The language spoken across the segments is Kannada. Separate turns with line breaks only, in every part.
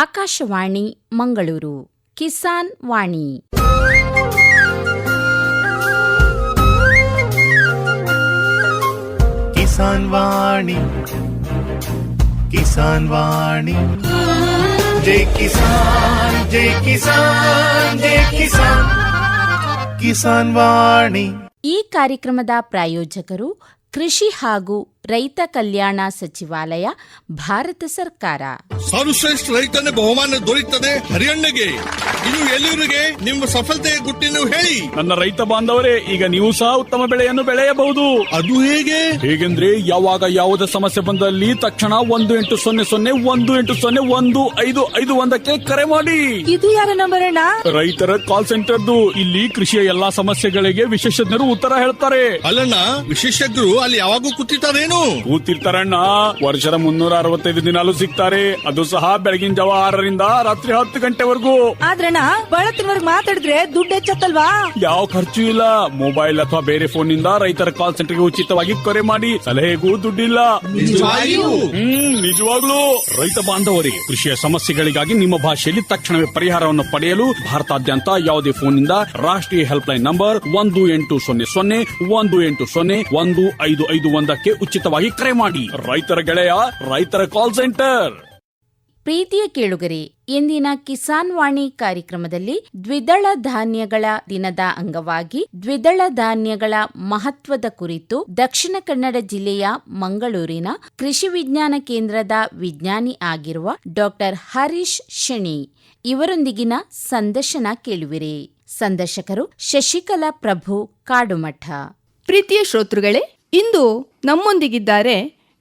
ಆಕಾಶವಾಣಿ ಮಂಗಳೂರು. ಕಿಸಾನ್ ವಾಣಿ.
ಕಿಸಾನ್ ವಾಣಿ. ಕಿಸಾನ್ ವಾಣಿ. ಜೈ ಕಿಸಾನ್ ಜೈ ಕಿಸಾನ್ ಜೈ ಕಿಸಾನ್. ಕಿಸಾನ್ ವಾಣಿ.
ಈ ಕಾರ್ಯಕ್ರಮದ ಪ್ರಾಯೋಜಕರು ಕೃಷಿ ಹಾಗೂ ರೈತ ಕಲ್ಯಾಣ ಸಚಿವಾಲಯ ಭಾರತ ಸರ್ಕಾರ.
ಸರ್ವಶ್ರೇಷ್ಠ ರೈತನ ಬಹುಮಾನ ದೊರೆಯುತ್ತದೆ ಹರಿಯಣ್ಣಗೆ. ಇದು ಎಲ್ಲಿವರಿಗೆ ನಿಮ್ಮ ಸಫಲತೆಯ ಗುಟ್ಟಿನ ಹೇಳಿ.
ನನ್ನ ರೈತ ಬಾಂಧವರೇ ಈಗ ನೀವು ಸಹ ಉತ್ತಮ ಬೆಳೆಯನ್ನು ಬೆಳೆಯಬಹುದು.
ಅದು ಹೇಗೆ?
ಹೇಗೆಂದ್ರೆ ಯಾವಾಗ ಯಾವುದೇ ಸಮಸ್ಯೆ ಬಂದಲ್ಲಿ ತಕ್ಷಣ ಒಂದು ಎಂಟು ಸೊನ್ನೆ ಸೊನ್ನೆ ಒಂದು ಎಂಟು ಸೊನ್ನೆ ಒಂದು ಐದು ಐದು ಒಂದಕ್ಕೆ ಕರೆ ಮಾಡಿ.
ಇದು ಯಾರ ನಂಬರ್ ಅಣ್ಣ?
ರೈತರ ಕಾಲ್ ಸೆಂಟರ್ದು ಇಲ್ಲಿ ಕೃಷಿಯ ಎಲ್ಲಾ ಸಮಸ್ಯೆಗಳಿಗೆ ವಿಶೇಷಜ್ಞರು ಉತ್ತರ ಹೇಳ್ತಾರೆ.
ಅಲ್ಲಣ್ಣ ವಿಶೇಷಜ್ಞರು ಅಲ್ಲಿ ಯಾವಾಗೂ ಕೂತಿರ್ತಾರೇನು?
ಕೂತಿರ್ತಾರಣ್ಣ ವರ್ಷದ ಮುನ್ನೂರ ಅರವತ್ತೈದು ದಿನಾಲು ಸಿಗ್ತಾರೆ. ಅದು ಸಹ ಬೆಳಗಿನ ಜಾವ ಆರರಿಂದ ರಾತ್ರಿ ಹತ್ತು ಗಂಟೆವರೆಗೂ.
ಆದ್ರಣ್ಣ ಬಳತ್ತಿನವರ್ಗ್ ಮಾತಾಡಿದ್ರೆ ದುಡ್ಡು ಹೆಚ್ಚತ್ತಲ್ವಾ?
ಯಾವ ಖರ್ಚು ಇಲ್ಲ. ಮೊಬೈಲ್ ಅಥವಾ ಬೇರೆ ಫೋನ್ನಿಂದ ರೈತರ ಕಾಲ್ ಸೆಂಟರ್ಗೆ ಉಚಿತವಾಗಿ ಕರೆ ಮಾಡಿ ಸಲಹೆಗೂ ದುಡ್ಡಿಲ್ಲ. ಹ್ಮ್ ನಿಜವಾಗ್ಲು. ರೈತ ಬಾಂಧವರಿಗೆ ಕೃಷಿಯ ಸಮಸ್ಯೆಗಳಿಗಾಗಿ ನಿಮ್ಮ ಭಾಷೆಯಲ್ಲಿ ತಕ್ಷಣವೇ ಪರಿಹಾರವನ್ನು ಪಡೆಯಲು ಭಾರತಾದ್ಯಂತ ಯಾವುದೇ ಫೋನ್ನಿಂದ ರಾಷ್ಟ್ರೀಯ ಹೆಲ್ಪ್ ಲೈನ್ ನಂಬರ್ ಒಂದು ಎಂಟು ಸೊನ್ನೆ ಸೊನ್ನೆ ಒಂದು ಎಂಟು ಸೊನ್ನೆ ಒಂದು ಐದು ಐದು ಒಂದಕ್ಕೆ ಉಚಿತವಾಗಿ ಕರೆ ಮಾಡಿ. ರೈತರ ಗೆಳೆಯ ರೈತರ ಕಾಲ್ ಸೆಂಟರ್
ಪ್ರೀತಿಯ ಕೇಳುಗರೆ ಇಂದಿನ ಕಿಸಾನ್ ವಾಣಿ ಕಾರ್ಯಕ್ರಮದಲ್ಲಿ ದ್ವಿದಳ ಧಾನ್ಯಗಳ ದಿನದ ಅಂಗವಾಗಿ ದ್ವಿದಳ ಧಾನ್ಯಗಳ ಮಹತ್ವದ ಕುರಿತು ದಕ್ಷಿಣ ಕನ್ನಡ ಜಿಲ್ಲೆಯ ಮಂಗಳೂರಿನ ಕೃಷಿ ವಿಜ್ಞಾನ ಕೇಂದ್ರದ ವಿಜ್ಞಾನಿ ಆಗಿರುವ ಡಾಕ್ಟರ್ ಹರೀಶ್ ಶೆಣಿ ಇವರೊಂದಿಗಿನ ಸಂದರ್ಶನ ಕೇಳುವಿರಿ. ಸಂದರ್ಶಕರು ಶಶಿಕಲಾ ಪ್ರಭು ಕಾಡುಮಠ.
ಪ್ರೀತಿಯ ಶ್ರೋತೃಗಳೇ ಇಂದು ನಮ್ಮೊಂದಿಗಿದ್ದಾರೆ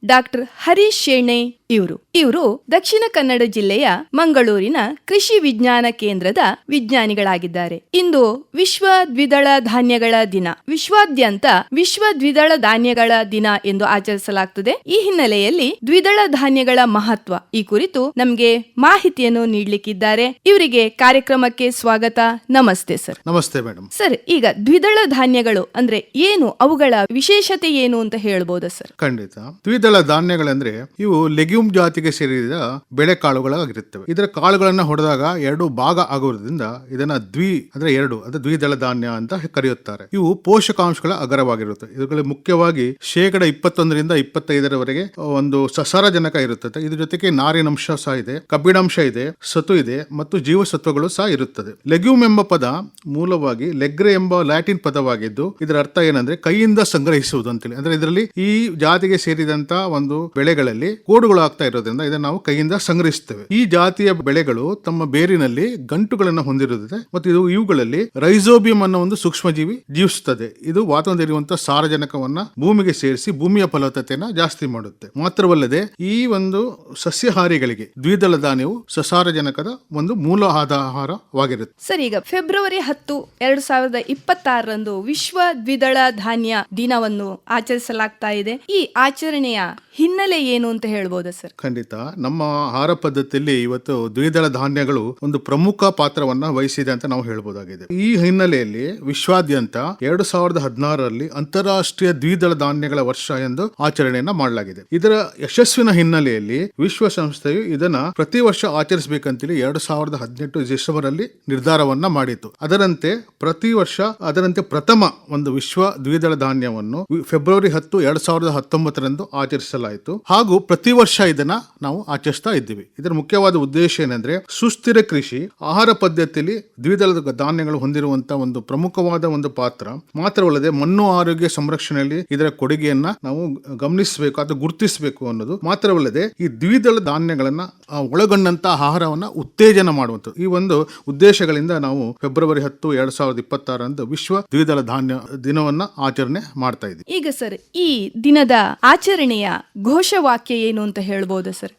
ಡಾಕ್ಟರ್ ಹರೀಶ್ ಶೇಣೆ. ಇವರು. ಇವರು ದಕ್ಷಿಣ ಕನ್ನಡ ಜಿಲ್ಲೆಯ ಮಂಗಳೂರಿನ ಕೃಷಿ ವಿಜ್ಞಾನ ಕೇಂದ್ರದ ವಿಜ್ಞಾನಿಗಳಾಗಿದ್ದಾರೆ. ಇಂದು ವಿಶ್ವ ದ್ವಿದಳ ಧಾನ್ಯಗಳ ದಿನ. ವಿಶ್ವಾದ್ಯಂತ ವಿಶ್ವ ದ್ವಿದಳ ಧಾನ್ಯಗಳ ದಿನ ಎಂದು ಆಚರಿಸಲಾಗುತ್ತದೆ ಈ ಹಿನ್ನೆಲೆಯಲ್ಲಿ ದ್ವಿದಳ ಧಾನ್ಯಗಳ ಮಹತ್ವ ಈ ಕುರಿತು ನಮಗೆ ಮಾಹಿತಿಯನ್ನು ನೀಡಲಿಕ್ಕಿದ್ದಾರೆ. ಇವರಿಗೆ ಕಾರ್ಯಕ್ರಮಕ್ಕೆ ಸ್ವಾಗತ. ನಮಸ್ತೆ ಸರ್.
ನಮಸ್ತೆ ಮೇಡಮ್
ಸರ್ ಈಗ ದ್ವಿದಳ ಧಾನ್ಯಗಳು ಅಂದ್ರೆ ಏನು? ಅವುಗಳ ವಿಶೇಷತೆ ಏನು ಅಂತ ಹೇಳ್ಬೋದಾ ಸರ್?
ಖಂಡಿತ. ದ್ವಿದಳ ಧಾನ್ಯಗಳಂದ್ರೆ ಇವು ಲೆಗ್ಯೂಮ್ ಜಾತಿಗೆ ಸೇರಿದ ಬೆಳೆಕಾಳುಗಳಾಗಿರುತ್ತವೆ ಇದರ ಕಾಳುಗಳನ್ನ ಹೊಡೆದಾಗ ಎರಡು ಭಾಗ ಆಗುವುದರಿಂದ ಇದನ್ನ ದ್ವಿ ಅಂದ್ರೆ ಎರಡು ಅಂದ್ರೆ ದ್ವಿದಳ ಧಾನ್ಯ ಅಂತ ಕರೆಯುತ್ತಾರೆ. ಇವು ಪೋಷಕಾಂಶಗಳ ಅಗರವಾಗಿರುತ್ತೆ ಇದರಲ್ಲಿ ಮುಖ್ಯವಾಗಿ ಶೇಕಡ ಇಪ್ಪತ್ತೊಂದರಿಂದ ಇಪ್ಪತ್ತೈದರವರೆಗೆ ಒಂದು ಸಸಾರಜನಕ ಇರುತ್ತದೆ. ಇದ್ರ ಜೊತೆಗೆ ನಾರಿನಂಶ ಸಹ ಇದೆ, ಕಬ್ಬಿಣಾಂಶ ಇದೆ ಸತು ಇದೆ ಮತ್ತು ಜೀವಸತ್ವಗಳು ಸಹ ಇರುತ್ತದೆ. ಲೆಗ್ಯೂಮ್ ಎಂಬ ಪದ ಮೂಲವಾಗಿ ಲೆಗ್ರೆ ಎಂಬ ಲ್ಯಾಟಿನ್ ಪದವಾಗಿದ್ದು ಇದರ ಅರ್ಥ ಏನಂದ್ರೆ ಕೈಯಿಂದ ಸಂಗ್ರಹಿಸುವುದು ಅಂತೇಳಿ. ಅಂದ್ರೆ ಇದರಲ್ಲಿ ಈ ಜಾತಿಗೆ ಸೇರಿದಂತ ಒಂದು ಬೆಳೆಗಳಲ್ಲಿ ಕೋಡುಗಳು ಆಗ್ತಾ ಇರೋದ್ರಿಂದ ಇದನ್ನು ನಾವು ಕೈಯಿಂದ ಸಂಗ್ರಹಿಸುತ್ತೇವೆ. ಈ ಜಾತಿಯ ಬೆಳೆಗಳು ತಮ್ಮ ಬೇರಿನಲ್ಲಿ ಗಂಟುಗಳನ್ನು ಹೊಂದಿರುತ್ತದೆ ಮತ್ತು ಇದು ಇವುಗಳಲ್ಲಿ ರೈಸೋಬಿಯಂ ಅನ್ನೋ ಒಂದು ಸೂಕ್ಷ್ಮಜೀವಿ ಜೀವಿಸುತ್ತದೆ. ಇದು ವಾತಾವರಣದಲ್ಲಿರುವಂತಹ ಸಾರಜನಕವನ್ನ ಭೂಮಿಗೆ ಸೇರಿಸಿ ಭೂಮಿಯ ಫಲವತ್ತತೆಯನ್ನ ಜಾಸ್ತಿ ಮಾಡುತ್ತೆ. ಮಾತ್ರವಲ್ಲದೆ ಈ ಒಂದು ಸಸ್ಯಹಾರಿಗಳಿಗೆ ದ್ವಿದಳ ಧಾನ್ಯವು ಸಸಾರಜನಕದ ಒಂದು ಮೂಲ ಆಧಾರವಾಗಿರುತ್ತೆ.
ಸರಿ, ಈಗ ಫೆಬ್ರವರಿ ಹತ್ತು, ಎರಡು ಸಾವಿರದ ಇಪ್ಪತ್ತಾರರಂದು ವಿಶ್ವ ದ್ವಿದಳ ಧಾನ್ಯ ದಿನವನ್ನು ಆಚರಿಸಲಾಗ್ತಾ ಇದೆ. ಈ ಆಚರಣೆಯ ಹಿನ್ನೆಲೆ ಏನು ಅಂತ ಹೇಳ್ಬೋದಾ ಸರ್.
ಖಂಡಿತ. ನಮ್ಮ ಆಹಾರ ಪದ್ಧತಿಯಲ್ಲಿ ಇವತ್ತು ದ್ವಿದಳ ಧಾನ್ಯಗಳು ಒಂದು ಪ್ರಮುಖ ಪಾತ್ರವನ್ನ ವಹಿಸಿದೆ ಅಂತ ನಾವು ಹೇಳಬಹುದಾಗಿದೆ ಈ ಹಿನ್ನೆಲೆಯಲ್ಲಿ ವಿಶ್ವಾದ್ಯಂತ ಎರಡು ಸಾವಿರದ ಹದಿನಾರರಲ್ಲಿ ಅಂತಾರಾಷ್ಟ್ರೀಯ ದ್ವಿದಳ ಧಾನ್ಯಗಳ ವರ್ಷ ಎಂದು ಆಚರಣೆಯನ್ನ ಮಾಡಲಾಗಿದೆ. ಇದರ ಯಶಸ್ವಿನ ಹಿನ್ನೆಲೆಯಲ್ಲಿ ವಿಶ್ವಸಂಸ್ಥೆಯು ಇದನ್ನ ಪ್ರತಿ ವರ್ಷ ಆಚರಿಸಬೇಕಂತೇಳಿ ಎರಡು ಸಾವಿರದ ಹದಿನೆಂಟು ಡಿಸೆಂಬರ್ ಅಲ್ಲಿ ನಿರ್ಧಾರವನ್ನ ಮಾಡಿತು ಅದರಂತೆ ಪ್ರತಿ ವರ್ಷ ಅದರಂತೆ ಪ್ರಥಮ ಒಂದು ವಿಶ್ವ ದ್ವಿದಳ ಧಾನ್ಯವನ್ನು ಫೆಬ್ರವರಿ ಹತ್ತು ಎರಡು ಸಾವಿರದ ಹತ್ತೊಂಬತ್ತರಂದು ಆಚರಿಸಲಾಯಿತು. ಹಾಗೂ ಪ್ರತಿ ವರ್ಷ ಇದನ್ನ ನಾವು ಆಚರಿಸ್ತಾ ಇದ್ದೀವಿ. ಇದರ ಮುಖ್ಯವಾದ ಉದ್ದೇಶ ಏನಂದ್ರೆ ಸುಸ್ಥಿರ ಕೃಷಿ, ಆಹಾರ ಪದ್ಧತಿಯಲ್ಲಿ ದ್ವಿದಳ ಧಾನ್ಯಗಳು ಹೊಂದಿರುವಂತಹ ಒಂದು ಪ್ರಮುಖವಾದ ಒಂದು ಪಾತ್ರ. ಮಾತ್ರವಲ್ಲದೆ ಮಣ್ಣು ಆರೋಗ್ಯ ಸಂರಕ್ಷಣೆಯಲ್ಲಿ ಇದರ ಕೊಡುಗೆಯನ್ನ ನಾವು ಗಮನಿಸಬೇಕು ಅಥವಾ ಗುರುತಿಸಬೇಕು ಅನ್ನೋದು. ಮಾತ್ರವಲ್ಲದೆ ಈ ದ್ವಿದಳ ಧಾನ್ಯಗಳನ್ನ ಒಳಗೊಂಡಂತಹ ಒಳಗೊಂಡಂತ ಆಹಾರವನ್ನ ಉತ್ತೇಜನ ಮಾಡುವಂಥದ್ದು. ಈ ಒಂದು ಉದ್ದೇಶಗಳಿಂದ ನಾವು ಫೆಬ್ರವರಿ ಹತ್ತು, ಎರಡ್ ಸಾವಿರದ ಇಪ್ಪತ್ತಾರರಂದು ವಿಶ್ವ ದ್ವಿದಳ ಧಾನ್ಯ ದಿನವನ್ನ ಆಚರಣೆ ಮಾಡ್ತಾ ಇದ್ದೀವಿ.
ಈಗ ಸರ್, ಈ ದಿನದ ಆಚರಣೆಯ ಘೋಷವಾಕ್ಯ ಏನು ಅಂತ ಹೇಳ್ಬೋದಾ ಸರ್?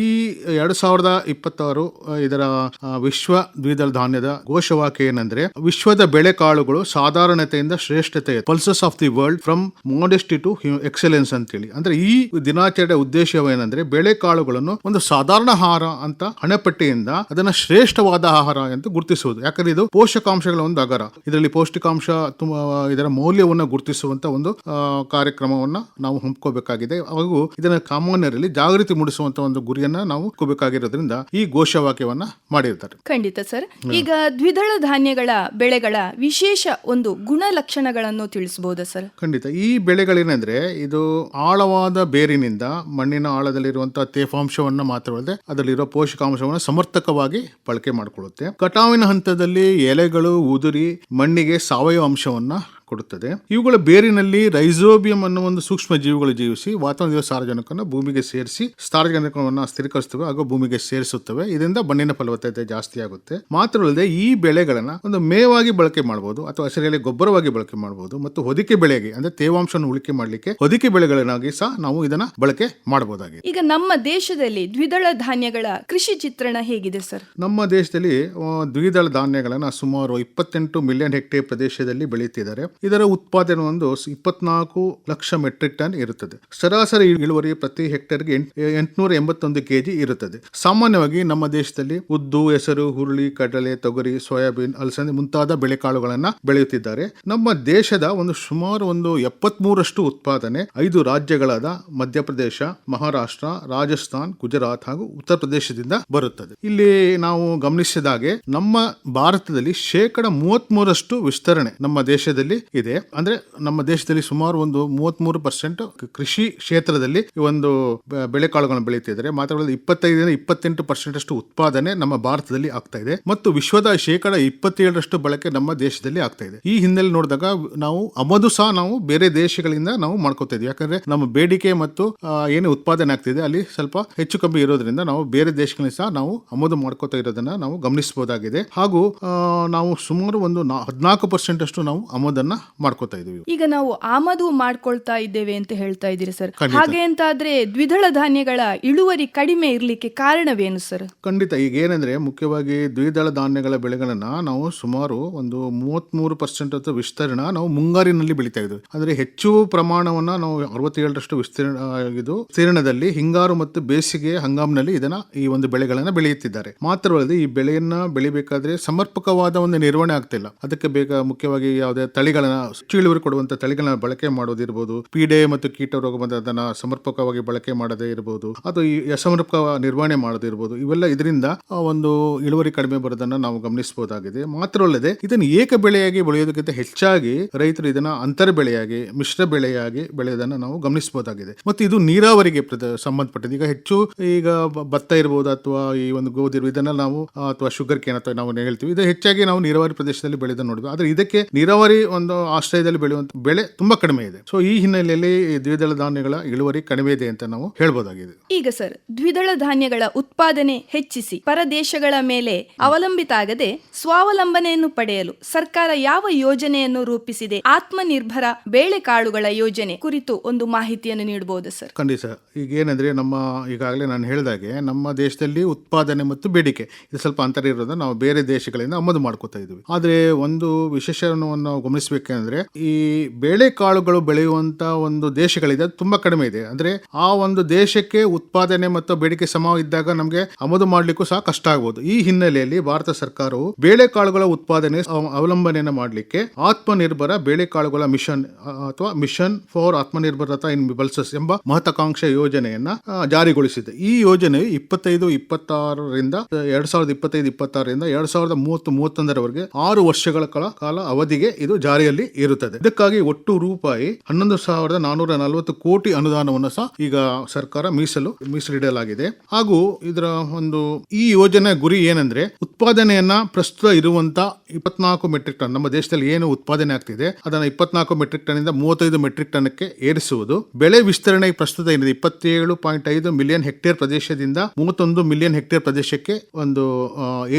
ಈ ಎರಡ್ ಸಾವಿರದ ಇಪ್ಪತ್ತಾರು ಇದರ ವಿಶ್ವ ದ್ವಿದಳ ಧಾನ್ಯದ ಘೋಷವಾಕ್ಯ ಏನಂದ್ರೆ, ವಿಶ್ವದ ಬೆಳೆಕಾಳುಗಳು ಸಾಧಾರಣತೆಯಿಂದ ಶ್ರೇಷ್ಠತೆ pulses of the world from modesty to excellence ಅಂತೇಳಿ. ಅಂದ್ರೆ ಈ ದಿನಾಚರಣೆ ಉದ್ದೇಶವೇನೆಂದ್ರೆ ಬೆಳೆಕಾಳುಗಳನ್ನು ಒಂದು ಸಾಧಾರಣ ಆಹಾರ ಅಂತ ಹಣೆಪಟ್ಟಿಯಿಂದ ಅದನ್ನ ಶ್ರೇಷ್ಠವಾದ ಆಹಾರ ಅಂತ ಗುರುತಿಸುವುದು. ಯಾಕಂದ್ರೆ ಇದು ಪೋಷಕಾಂಶಗಳ ಒಂದು ಅಗರ. ಇದರಲ್ಲಿ ಪೌಷ್ಟಿಕಾಂಶ ಇದರ ಮೌಲ್ಯವನ್ನು ಗುರುತಿಸುವಂತ ಒಂದು ಕಾರ್ಯಕ್ರಮವನ್ನ ನಾವು ಹಮ್ಮಿಕೋಬೇಕಾಗಿದೆ ಹಾಗೂ ಇದನ್ನ ಸಾಮಾನ್ಯರಲ್ಲಿ ಜಾಗೃತಿ ಜಾಗೃತಿ ಮೂಡಿಸುವಂತ ಒಂದು ಗುರಿಯನ್ನ ನಾವು ಇಟ್ಕೋಬೇಕಾಗಿರೋದ್ರಿಂದ ಈ ಘೋಷವಾಕ್ಯವನ್ನ ಮಾಡಿರ್ತಾರೆ.
ಖಂಡಿತ ಸರ್. ಈಗ ದ್ವಿದಳ ಧಾನ್ಯಗಳ ಬೆಳೆಗಳ ವಿಶೇಷ ಒಂದು ಗುಣಲಕ್ಷಣಗಳನ್ನು ತಿಳಿಸಬಹುದಾ ಸರ್?
ಖಂಡಿತ. ಈ ಬೆಳೆಗಳೇನೆಂದ್ರೆ ಇದು ಆಳವಾದ ಬೇರಿನಿಂದ ಮಣ್ಣಿನ ಆಳದಲ್ಲಿರುವಂತಹ ತೇಫಾಂಶವನ್ನ ಮಾತ್ರವಲ್ಲದೆ ಅದರಲ್ಲಿರೋ ಪೋಷಕಾಂಶವನ್ನು ಸಮರ್ಥಕವಾಗಿ ಬಳಕೆ ಮಾಡಿಕೊಳ್ಳುತ್ತೆ. ಕಟಾವಿನ ಹಂತದಲ್ಲಿ ಎಲೆಗಳು ಉದುರಿ ಮಣ್ಣಿಗೆ ಸಾವಯವ ಅಂಶವನ್ನ ಕೊಡುತ್ತದೆ. ಇವುಗಳ ಬೇರಿನಲ್ಲಿ ರೈಸೋಬಿಯಂ ಅನ್ನೋ ಒಂದು ಸೂಕ್ಷ್ಮ ಜೀವಿಗಳು ಜೀವಿಸಿ ವಾತಾವರಣದ ಸಾರಜನಕವನ್ನು ಭೂಮಿಗೆ ಸೇರಿಸಿ ಸಾರಜನಕವನ್ನು ಸ್ಥಿರೀಕರಿಸುತ್ತವೆ ಹಾಗೂ ಭೂಮಿಗೆ ಸೇರಿಸುತ್ತವೆ. ಇದರಿಂದ ಮಣ್ಣಿನ ಫಲವತ್ತತೆ ಜಾಸ್ತಿ ಆಗುತ್ತೆ. ಮಾತ್ರವಲ್ಲದೆ ಈ ಬೆಳೆಗಳನ್ನ ಒಂದು ಮೇವಾಗಿ ಬಳಕೆ ಮಾಡಬಹುದು ಅಥವಾ ಹಸಿರೆಲೆ ಗೊಬ್ಬರವಾಗಿ ಬಳಕೆ ಮಾಡಬಹುದು ಮತ್ತು ಹೊದಿಕೆ ಬೆಳೆಗೆ ಅಂದ್ರೆ ತೇವಾಂಶವನ್ನು ಉಳಿಕೆ ಮಾಡಲಿಕ್ಕೆ ಹೊದಿಕೆ ಬೆಳೆಗಳನ್ನಾಗಿ ಸಹ ನಾವು ಇದನ್ನ ಬಳಕೆ ಮಾಡಬಹುದಾಗಿದೆ
ಈಗ ನಮ್ಮ ದೇಶದಲ್ಲಿ ದ್ವಿದಳ ಧಾನ್ಯಗಳ ಕೃಷಿ ಚಿತ್ರಣ ಹೇಗಿದೆ ಸರ್?
ನಮ್ಮ ದೇಶದಲ್ಲಿ ದ್ವಿದಳ ಧಾನ್ಯಗಳನ್ನ ಸುಮಾರು ಇಪ್ಪತ್ತೆಂಟು ಮಿಲಿಯನ್ ಹೆಕ್ಟೇರ್ ಪ್ರದೇಶದಲ್ಲಿ ಬೆಳೆಯುತ್ತಿದ್ದಾರೆ. ಇದರ ಉತ್ಪಾದನೆ ಒಂದು ಇಪ್ಪತ್ನಾಲ್ಕು ಲಕ್ಷ ಮೆಟ್ರಿಕ್ ಟನ್ ಇರುತ್ತದೆ. ಸರಾಸರಿ ಇಳುವರಿ ಪ್ರತಿ ಹೆಕ್ಟೇರ್ಗೆ ಎಂಟುನೂರ ಎಂಬತ್ತೊಂದು ಕೆಜಿ ಇರುತ್ತದೆ. ಸಾಮಾನ್ಯವಾಗಿ ನಮ್ಮ ದೇಶದಲ್ಲಿ ಉದ್ದು, ಹೆಸರು, ಹುರುಳಿ, ಕಡಲೆ, ತೊಗರಿ, ಸೋಯಾಬೀನ್, ಅಲಸಂದಿ ಮುಂತಾದ ಬೆಳೆಕಾಳುಗಳನ್ನ ಬೆಳೆಯುತ್ತಿದ್ದಾರೆ. ನಮ್ಮ ದೇಶದ ಒಂದು ಸುಮಾರು ಒಂದು ಎಪ್ಪತ್ಮೂರಷ್ಟು ಉತ್ಪಾದನೆ ಐದು ರಾಜ್ಯಗಳಾದ ಮಧ್ಯಪ್ರದೇಶ, ಮಹಾರಾಷ್ಟ್ರ, ರಾಜಸ್ಥಾನ್, ಗುಜರಾತ್ ಹಾಗೂ ಉತ್ತರ ಪ್ರದೇಶದಿಂದ ಬರುತ್ತದೆ. ಇಲ್ಲಿ ನಾವು ಗಮನಿಸಿದಾಗೆ ನಮ್ಮ ಭಾರತದಲ್ಲಿ ಶೇಕಡ ಮೂವತ್ಮೂರಷ್ಟು ವಿಸ್ತರಣೆ ನಮ್ಮ ದೇಶದಲ್ಲಿ ಇದೆ. ಅಂದ್ರೆ ನಮ್ಮ ದೇಶದಲ್ಲಿ ಸುಮಾರು ಒಂದು ಮೂವತ್ಮೂರು ಪರ್ಸೆಂಟ್ ಕೃಷಿ ಕ್ಷೇತ್ರದಲ್ಲಿ ಒಂದು ಬೆಳೆಕಾಳುಗಳನ್ನು ಬೆಳೆಯುತ್ತಿದ್ದಾರೆ ಮಾತ್ರವಲ್ಲ ಇಪ್ಪತ್ತೈದರಿಂದ ಇಪ್ಪತ್ತೆಂಟು ಪರ್ಸೆಂಟ್ ಅಷ್ಟು ಉತ್ಪಾದನೆ ನಮ್ಮ ಭಾರತದಲ್ಲಿ ಆಗ್ತಾ ಇದೆ. ಮತ್ತು ವಿಶ್ವದ ಶೇಕಡ ಇಪ್ಪತ್ತೇಳರಷ್ಟು ಬಳಕೆ ನಮ್ಮ ದೇಶದಲ್ಲಿ ಆಗ್ತಾ ಇದೆ. ಈ ಹಿನ್ನೆಲೆ ನೋಡಿದಾಗ ನಾವು ಆಮದು ಸಹ ನಾವು ಬೇರೆ ದೇಶಗಳಿಂದ ನಾವು ಮಾಡ್ಕೋತಾ ಇದೀವಿ ಯಾಕಂದ್ರೆ ನಮ್ಮ ಬೇಡಿಕೆ ಮತ್ತು ಏನು ಉತ್ಪಾದನೆ ಆಗ್ತಿದೆ ಅಲ್ಲಿ ಸ್ವಲ್ಪ ಹೆಚ್ಚು ಕಮ್ಮಿ ಇರೋದ್ರಿಂದ ನಾವು ಬೇರೆ ದೇಶಗಳಿಂದ ಸಹ ನಾವು ಆಮದು ಮಾಡ್ಕೋತಾ ಇರೋದನ್ನ ನಾವು ಗಮನಿಸಬಹುದಾಗಿದೆ. ಹಾಗೂ ನಾವು ಸುಮಾರು ಒಂದು ಹದಿನಾಲ್ಕು ಪರ್ಸೆಂಟ್ ಅಷ್ಟು ನಾವು ಆಮದನ್ನ ಮಾಡ್ಕೋತಾ ಇದೀವಿ
ಈಗ ನಾವು ಆಮದು ಮಾಡ್ಕೊಳ್ತಾ ಇದ್ದೇವೆ ಅಂತ ಹೇಳ್ತಾ ಇದ್ದೀರಿ ಸರ್. ಹಾಗೆ ಅಂತ ಆದ್ರೆ ದ್ವಿದಳ ಧಾನ್ಯಗಳ ಇಳುವರಿ ಕಡಿಮೆ ಇರ್ಲಿಕ್ಕೆ ಕಾರಣವೇನು ಸರ್?
ಖಂಡಿತ. ಈಗ ಏನಂದ್ರೆ ಮುಖ್ಯವಾಗಿ ದ್ವಿದಳ ಧಾನ್ಯಗಳ ಬೆಳೆಗಳನ್ನ ನಾವು ಸುಮಾರು ಒಂದು ಮೂವತ್ಮೂರು ಪರ್ಸೆಂಟ್ ಅಥವಾ ವಿಸ್ತೀರ್ಣ ನಾವು ಮುಂಗಾರಿನಲ್ಲಿ ಬೆಳಿತಾ ಇದ್ವಿ ಅಂದ್ರೆ ಹೆಚ್ಚು ಪ್ರಮಾಣವನ್ನ ನಾವು ಅರವತ್ತೇಳರಷ್ಟು ವಿಸ್ತೀರ್ಣ ಇದು ವಿಸ್ತೀರ್ಣದಲ್ಲಿ ಹಿಂಗಾರು ಮತ್ತು ಬೇಸಿಗೆ ಹಂಗಾಮಿನಲ್ಲಿ ಇದನ್ನ ಈ ಒಂದು ಬೆಳೆಗಳನ್ನ ಬೆಳೆಯುತ್ತಿದ್ದಾರೆ. ಮಾತ್ರವಲ್ಲದೆ ಈ ಬೆಳೆಯನ್ನ ಬೆಳಿಬೇಕಾದ್ರೆ ಸಮರ್ಪಕವಾದ ಒಂದು ನಿರ್ವಹಣೆ ಆಗ್ತಿಲ್ಲ. ಅದಕ್ಕೆ ಬೇಗ ಮುಖ್ಯವಾಗಿ ಯಾವುದೇ ತಳಿಗಳನ್ನ ಚೀಳುವರು ಕೊಡುವಂತ ತಳಿಗಳನ್ನ ಬಳಕೆ ಮಾಡೋದಿರ್ಬೋದು. ಪೀಡೆ ಮತ್ತು ಕೀಟ ರೋಗ ಬಂದದನ್ನ ಸಮರ್ಪಕವಾಗಿ ಬಳಕೆ ಮಾಡದೇ ಇರಬಹುದು ಅಥವಾ ಈ ಅಸಮರ್ಪಕ ನಿರ್ವಹಣೆ ಮಾಡೋದಿರ್ಬೋದು. ಇವೆಲ್ಲ ಇದರಿಂದ ಒಂದು ಇಳುವರಿ ಕಡಿಮೆ ಬರೋದನ್ನ ನಾವು ಗಮನಿಸಬಹುದಾಗಿದೆ ಮಾತ್ರವಲ್ಲದೆ ಇದನ್ನು ಏಕ ಬೆಳೆಯಾಗಿ ಬೆಳೆಯೋದಕ್ಕಿಂತ ಹೆಚ್ಚಾಗಿ ರೈತರು ಇದನ್ನ ಅಂತರ ಬೆಳೆಯಾಗಿ, ಮಿಶ್ರ ಬೆಳೆಯಾಗಿ ಬೆಳೆಯೋದನ್ನ ನಾವು ಗಮನಿಸಬಹುದಾಗಿದೆ ಮತ್ತು ಇದು ನೀರಾವರಿಗೆ ಸಂಬಂಧಪಟ್ಟಿದೆ ಈಗ ಹೆಚ್ಚು ಈಗ ಭತ್ತ ಇರಬಹುದು ಅಥವಾ ಈ ಒಂದು ಗೋಧಿ ಇದನ್ನ ನಾವು ಅಥವಾ ಶುಗರ್ ಕೇನ್ ಅಥವಾ ನಾವು ಹೇಳ್ತೀವಿ. ಇದು ಹೆಚ್ಚಾಗಿ ನಾವು ನೀರಾವರಿ ಪ್ರದೇಶದಲ್ಲಿ ಬೆಳೆದ ನೋಡಿದ್ವಿ ಆದ್ರೆ ಇದಕ್ಕೆ ನೀರಾವರಿ ಒಂದು ಆಶ್ರಯದಲ್ಲಿ ಬೆಳೆಯುವಂತ ಬೆಳೆ ತುಂಬಾ ಕಡಿಮೆ ಇದೆ. ಸೊ ಈ ಹಿನ್ನೆಲೆಯಲ್ಲಿ ದ್ವಿದಳ ಧಾನ್ಯಗಳ ಇಳುವರಿ ಕಡಿಮೆ ಇದೆ ಅಂತ ನಾವು ಹೇಳಬಹುದಾಗಿದೆ
ಈಗ ಸರ್ ದ್ವಿದಳ ಧಾನ್ಯಗಳ ಉತ್ಪಾದನೆ ಹೆಚ್ಚಿಸಿ ಪರದೇಶಗಳ ಮೇಲೆ ಅವಲಂಬಿತ ಆಗದೆ ಸ್ವಾವಲಂಬನೆಯನ್ನು ಪಡೆಯಲು ಸರ್ಕಾರ ಯಾವ ಯೋಜನೆಯನ್ನು ರೂಪಿಸಿದೆ ಆತ್ಮನಿರ್ಭರ ಬೇಳೆಕಾಳುಗಳ ಯೋಜನೆ ಕುರಿತು ಒಂದು ಮಾಹಿತಿಯನ್ನು ನೀಡಬಹುದು ಸರ್.
ಖಂಡಿತ. ಈಗ ಏನಂದ್ರೆ ನಮ್ಮ ಈಗಾಗಲೇ ನಾನು ಹೇಳಿದಾಗೆ ನಮ್ಮ ದೇಶದಲ್ಲಿ ಉತ್ಪಾದನೆ ಮತ್ತು ಬೇಡಿಕೆ ಇದು ಸ್ವಲ್ಪ ಅಂತರ ಇರೋದನ್ನ ನಾವು ಬೇರೆ ದೇಶಗಳಿಂದ ಆಮದು ಮಾಡ್ಕೋತಾ ಇದ್ವಿ ಆದರೆ ಒಂದು ವಿಶೇಷವನ್ನು ನಾವು ಗಮನಿಸಬೇಕಂದ್ರೆ ಈ ಬೇಳೆಕಾಳುಗಳು ಬೆಳೆಯುವಂತ ಒಂದು ದೇಶಗಳಿದೆ ತುಂಬಾ ಕಡಿಮೆ ಇದೆ. ಅಂದ್ರೆ ಆ ಒಂದು ದೇಶಕ್ಕೆ ಉತ್ಪಾದನೆ ಮತ್ತು ಬೇಡಿಕೆ ಸಮ ಇದ್ದಾಗ ನಮಗೆ ಆಮದು ಮಾಡ್ಲಿಕ್ಕೂ ಸಹ ಕಷ್ಟ ಆಗಬಹುದು ಈ ಹಿನ್ನೆಲೆಯಲ್ಲಿ ಭಾರತ ಸರ್ಕಾರವು ಬೇಳೆಕಾಳುಗಳ ಉತ್ಪಾದನೆ ಅವ- ಅವಲಂಬನೆಯನ್ನ ಮಾಡಲಿಕ್ಕೆ ಆತ್ಮನಿರ್ಭರ ಬೇಳೆಕಾಳುಗಳ ಮಿಷನ್ ಅಥವಾ mission for Atmanirbharta in pulses ಎಂಬ ಮಹತ್ವಾಕಾಂಕ್ಷೆ ಯೋಜನೆಯನ್ನ ಜಾರಿಗೊಳಿಸಿದೆ. ಈ ಯೋಜನೆ ಇಪ್ಪತ್ತೈದು, ಇಪ್ಪತ್ತಾರರಿಂದ, ಎರಡ್ ಸಾವಿರದ ಇಪ್ಪತ್ತೈದು, ಇಪ್ಪತ್ತಾರರಿಂದ ಎರಡ್ ಸಾವಿರದ ಮೂವತ್ತು, ಮೂವತ್ತೊಂದರವರೆಗೆ ಆರು ವರ್ಷಗಳ ಕಾಲ ಅವಧಿಗೆ ಇದು ಜಾರಿಯಲ್ಲಿ ಇರುತ್ತದೆ. ಇದಕ್ಕಾಗಿ ಒಟ್ಟು ರೂಪಾಯಿ ಹನ್ನೊಂದು ಸಾವಿರದ ನಾನೂರ ನಲವತ್ತು ಕೋಟಿ ಅನುದಾನವನ್ನು ಸಹ ಈಗ ಸರ್ಕಾರ ಮೀಸಲು, ಮೀಸಲಿಡಲಾಗಿದೆ. ಹಾಗೂ ಇದರ ಒಂದು ಈ ಯೋಜನೆ ಗುರಿ ಏನಂದ್ರೆ ಉತ್ಪಾದನೆಯನ್ನ ಪ್ರಸ್ತುತ ಇರುವಂತ ಇಪ್ಪತ್ನಾಲ್ಕು ಮೆಟ್ರಿಕ್ ಟನ್, ನಮ್ಮ ದೇಶದಲ್ಲಿ ಏನು ಉತ್ಪಾದನೆ ಆಗ್ತಿದೆ, ಅದನ್ನ ಇಪ್ಪತ್ನಾಲ್ಕು ಮೆಟ್ರಿಕ್ ಟನ್ ಇಂದ ಮೂವತ್ತೈದು ಮೆಟ್ರಿಕ್ ಟನ್ಗೆ ಏರಿಸುವುದು. ಬೆಳೆ ವಿಸ್ತರಣೆ ಪ್ರಸ್ತುತ ಏನಿದೆ, ಇಪ್ಪತ್ತೇಳು ಪಾಯಿಂಟ್ ಐದು ಮಿಲಿಯನ್ ಹೆಕ್ಟೇರ್ ಪ್ರದೇಶದಿಂದ ಮೂವತ್ತೊಂದು ಮಿಲಿಯನ್ ಹೆಕ್ಟೇರ್ ಪ್ರದೇಶಕ್ಕೆ ಒಂದು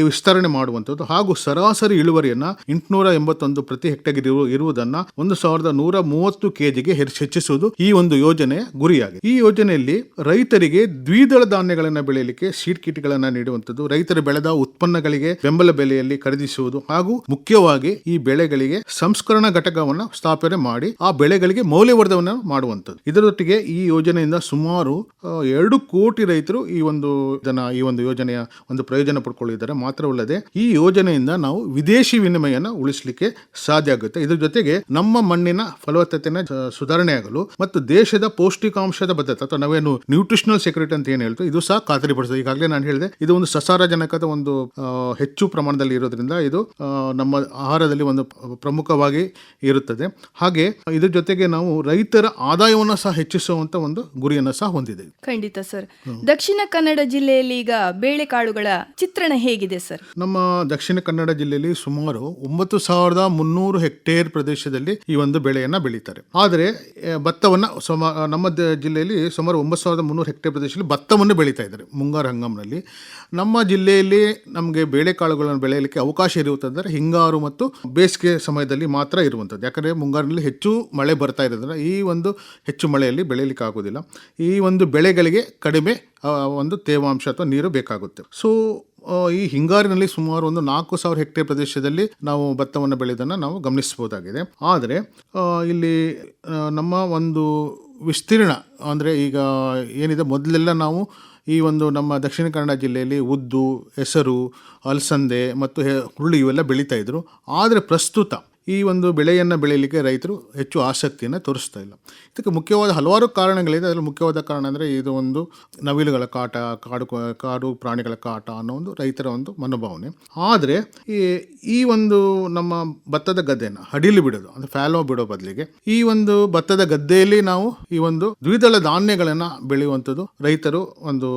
ವಿಸ್ತರಣೆ ಮಾಡುವಂತದ್ದು ಹಾಗೂ ಸರಾಸರಿ ಇಳುವರಿಯನ್ನ ಎಂಟುನೂರ ಎಂಬತ್ತೊಂದು ಪ್ರತಿ ಹೆಕ್ಟೇರ್ ಇರು- ಇರುವುದನ್ನ ಒಂದು ಸಾವಿರದ ನೂರ ಮೂವತ್ತು ಕೆಜಿಗೆ ಹೆಚ್ಚಿಸುವುದು ಈ ಒಂದು ಯೋಜನೆಯ ಗುರಿಯಾಗಿದೆ. ಈ ಯೋಜನೆಯಲ್ಲಿ ರೈತರಿಗೆ ದ್ವಿದಳ ಧಾನ್ಯಗಳನ್ನು ಬೆಳೆಯಲಿಕ್ಕೆ ಸೀಟ್ ಕಿಟ್ಗಳನ್ನು ನೀಡುವಂತದ್ದು ರೈತರು ಬೆಳೆದ ಉತ್ಪನ್ನಗಳಿಗೆ ಬೆಂಬಲ ಬೆಲೆಯಲ್ಲಿ ಖರೀದಿಸುವುದು ಹಾಗೂ ಮುಖ್ಯವಾಗಿ ಈ ಬೆಳೆಗಳಿಗೆ ಸಂಸ್ಕರಣಾ ಘಟಕವನ್ನು ಸ್ಥಾಪನೆ ಮಾಡಿ ಆ ಬೆಳೆಗಳಿಗೆ ಮೌಲ್ಯವರ್ಧವನ್ನು ಮಾಡುವಂತದ್ದು ಇದರೊಟ್ಟಿಗೆ ಈ ಯೋಜನೆಯಿಂದ ಸುಮಾರು ಎರಡು ಕೋಟಿ ರೈತರು ಈ ಒಂದು ಇದನ್ನ ಈ ಒಂದು ಯೋಜನೆಯ ಒಂದು ಪ್ರಯೋಜನ ಪಡ್ಕೊಳ್ಳಿದ್ದಾರೆ. ಮಾತ್ರವಲ್ಲದೆ ಈ ಯೋಜನೆಯಿಂದ ನಾವು ವಿದೇಶಿ ವಿನಿಮಯನ ಉಳಿಸಲಿಕ್ಕೆ ಸಾಧ್ಯ ಆಗುತ್ತೆ. ಇದರ ಜೊತೆಗೆ ನಮ್ಮ ಮಣ್ಣಿನ ಫಲವತ್ತತೆನ ಸುಧಾರಣೆ ಆಗಲು ಮತ್ತು ದೇಶದ ಪೌಷ್ಟಿಕಾಂಶದ ಭದ್ರತೆ ಅಥವಾ ನಾವೇನು ನ್ಯೂಟ್ರಿಷನಲ್ ಸೆಕ್ಯೂರಿಟಿ ಅಂತ ಏನು ಹೇಳ್ತೀವಿ ಇದು ಸಹ ಖಾತರಿಪಡಿಸೋದು ಈಗಾಗಲೇ ನಾನು ಹೇಳಿದೆ ಇದು ಒಂದು ಸಸಾರಜನಕದ ಒಂದು ಹೆಚ್ಚು ಪ್ರಮಾಣದಲ್ಲಿ ಇರೋದ್ರಿಂದ ಇದು ನಮ್ಮ ಆಹಾರದಲ್ಲಿ ಒಂದು ಪ್ರಮುಖವಾಗಿ ಇರುತ್ತದೆ. ಹಾಗೆ ಇದ್ರ ಜೊತೆಗೆ ನಾವು ರೈತರ ಆದಾಯವನ್ನು ಸಹ ಹೆಚ್ಚಿಸುವಂತ ಒಂದು ಗುರಿಯನ್ನು ಸಹ ಹೊಂದಿದೆ.
ಖಂಡಿತ ಸರ್. ದಕ್ಷಿಣ ಕನ್ನಡ ಜಿಲ್ಲೆಯಲ್ಲಿ ಈಗ ಬೇಳೆಕಾಳುಗಳ ಚಿತ್ರಣ ಹೇಗಿದೆ ಸರ್?
ನಮ್ಮ ದಕ್ಷಿಣ ಕನ್ನಡ ಜಿಲ್ಲೆಯಲ್ಲಿ ಸುಮಾರು ಒಂಬತ್ತು ಸಾವಿರದ ಮುನ್ನೂರು ಹೆಕ್ಟೇರ್ ಪ್ರದೇಶದಲ್ಲಿ ಈ ಒಂದು ಬೆಳೆಯನ್ನು ಬೆಳೀತಾರೆ. ಆದರೆ ಭತ್ತವನ್ನು ನಮ್ಮ ಜಿಲ್ಲೆಯಲ್ಲಿ ಸುಮಾರು ಒಂಬತ್ತು ಸಾವಿರದ ಮುನ್ನೂರು ಹೆಕ್ಟೇರ್ ಪ್ರದೇಶದಲ್ಲಿ ಭತ್ತವನ್ನು ಬೆಳೀತಾ ಇದ್ದಾರೆ, ಮುಂಗಾರು ಹಂಗಾಮಿನಲ್ಲಿ. ನಮ್ಮ ಜಿಲ್ಲೆಯಲ್ಲಿ ನಮಗೆ ಬೇಳೆಕಾಳುಗಳನ್ನು ಬೆಳೆಯಲಿಕ್ಕೆ ಅವಕಾಶ ಇರುವುದಂದರೆ ಹಿಂಗಾರು ಮತ್ತು ಬೇಸಿಗೆ ಸಮಯದಲ್ಲಿ ಮಾತ್ರ ಇರುವಂಥದ್ದು. ಯಾಕಂದರೆ ಮುಂಗಾರಿನಲ್ಲಿ ಹೆಚ್ಚು ಮಳೆ ಬರ್ತಾ ಇರೋದ್ರಿಂದ ಈ ಒಂದು ಹೆಚ್ಚು ಮಳೆಯಲ್ಲಿ ಬೆಳೆಯಲಿಕ್ಕೆ ಆಗೋದಿಲ್ಲ. ಈ ಒಂದು ಬೆಳೆಗಳಿಗೆ ಕಡಿಮೆ ಒಂದು ತೇವಾಂಶ ಅಥವಾ ನೀರು ಬೇಕಾಗುತ್ತೆ. ಸೊ ಈ ಹಿಂಗಾರಿನಲ್ಲಿ ಸುಮಾರು ಒಂದು ನಾಲ್ಕು ಸಾವಿರ ಹೆಕ್ಟೇರ್ ಪ್ರದೇಶದಲ್ಲಿ ನಾವು ಭತ್ತವನ್ನು ಬೆಳೆಯೋದನ್ನು ನಾವು ಗಮನಿಸಬಹುದಾಗಿದೆ. ಆದರೆ ಇಲ್ಲಿ ನಮ್ಮ ಒಂದು ವಿಸ್ತೀರ್ಣ, ಅಂದರೆ ಈಗ ಏನಿದೆ, ಮೊದಲೆಲ್ಲ ನಾವು ಈ ಒಂದು ನಮ್ಮ ದಕ್ಷಿಣ ಕನ್ನಡ ಜಿಲ್ಲೆಯಲ್ಲಿ ಉದ್ದು, ಹೆಸರು, ಅಲಸಂದೆ ಮತ್ತು ಹುರುಳಿ ಇವೆಲ್ಲ ಬೆಳೀತಾ ಇದ್ರು. ಆದರೆ ಪ್ರಸ್ತುತ ಈ ಒಂದು ಬೆಳೆಯನ್ನು ಬೆಳೀಲಿಕ್ಕೆ ರೈತರು ಹೆಚ್ಚು ಆಸಕ್ತಿಯನ್ನು ತೋರಿಸ್ತಾ ಇಲ್ಲ. ಇದಕ್ಕೆ ಮುಖ್ಯವಾದ ಹಲವಾರು ಕಾರಣಗಳಿದೆ. ಅದರಲ್ಲಿ ಮುಖ್ಯವಾದ ಕಾರಣ ಅಂದರೆ ಇದು ಒಂದು ನವಿಲುಗಳ ಕಾಟ, ಕಾಡು ಕಾಡು ಪ್ರಾಣಿಗಳ ಕಾಟ ಅನ್ನೋ ಒಂದು ರೈತರ ಒಂದು ಮನೋಭಾವನೆ. ಆದರೆ ಈ ಈ ಒಂದು ನಮ್ಮ ಭತ್ತದ ಗದ್ದೆಯನ್ನು ಹಡಿಲು ಬಿಡೋದು, ಅಂದರೆ ಫ್ಯಾಲೋ ಬಿಡೋ ಬದಲಿಗೆ ಈ ಒಂದು ಭತ್ತದ ಗದ್ದೆಯಲ್ಲಿ ನಾವು ಈ ಒಂದು ದ್ವಿದಳ ಧಾನ್ಯಗಳನ್ನು ಬೆಳೆಯುವಂಥದ್ದು ರೈತರು ಒಂದು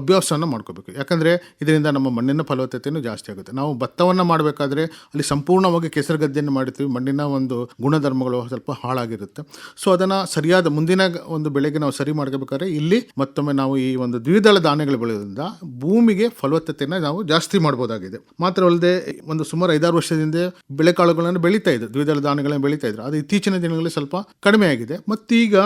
ಅಭ್ಯಾಸವನ್ನು ಮಾಡ್ಕೋಬೇಕು. ಯಾಕಂದರೆ ಇದರಿಂದ ನಮ್ಮ ಮಣ್ಣಿನ ಫಲವತ್ತತೆಯೂ ಜಾಸ್ತಿ ಆಗುತ್ತೆ. ನಾವು ಭತ್ತವನ್ನು ಮಾಡಬೇಕಾದ್ರೆ ಅಲ್ಲಿ ಸಂಪೂರ್ಣವಾಗಿ ಕೆಸರು ಗದ್ದೆಯನ್ನು ಮಾಡಿರ್ತೀವಿ, ಮಣ್ಣಿನ ಒಂದು ಗುಣಧರ್ಮಗಳು ಸ್ವಲ್ಪ ಹಾಳಾಗಿರುತ್ತೆ. ಸೊ ಅದನ್ನು ಸರಿಯಾದ ಮುಂದಿನ ಒಂದು ಬೆಳೆಗೆ ನಾವು ಸರಿ ಮಾಡ್ಕೋಬೇಕಾದ್ರೆ ಇಲ್ಲಿ ಮತ್ತೊಮ್ಮೆ ನಾವು ಈ ಒಂದು ದ್ವಿದಳ ಧಾನ್ಯಗಳು ಬೆಳೆಯೋದ್ರಿಂದ ಭೂಮಿಗೆ ಫಲವತ್ತತೆಯನ್ನು ನಾವು ಜಾಸ್ತಿ ಮಾಡ್ಬೋದಾಗಿದೆ. ಮಾತ್ರವಲ್ಲದೆ ಒಂದು ಸುಮಾರು ಐದಾರು ವರ್ಷದಿಂದ ಬೆಳೆಕಾಳುಗಳನ್ನು ಬೆಳೀತಾ ಇದ್ರು ದ್ವಿದಳ ಧಾನ್ಯಗಳನ್ನು ಬೆಳೀತಾ ಇದ್ರು ಅದು ಇತ್ತೀಚಿನ ದಿನಗಳಲ್ಲಿ ಸ್ವಲ್ಪ ಕಡಿಮೆ ಆಗಿದೆ. ಮತ್ತೀಗ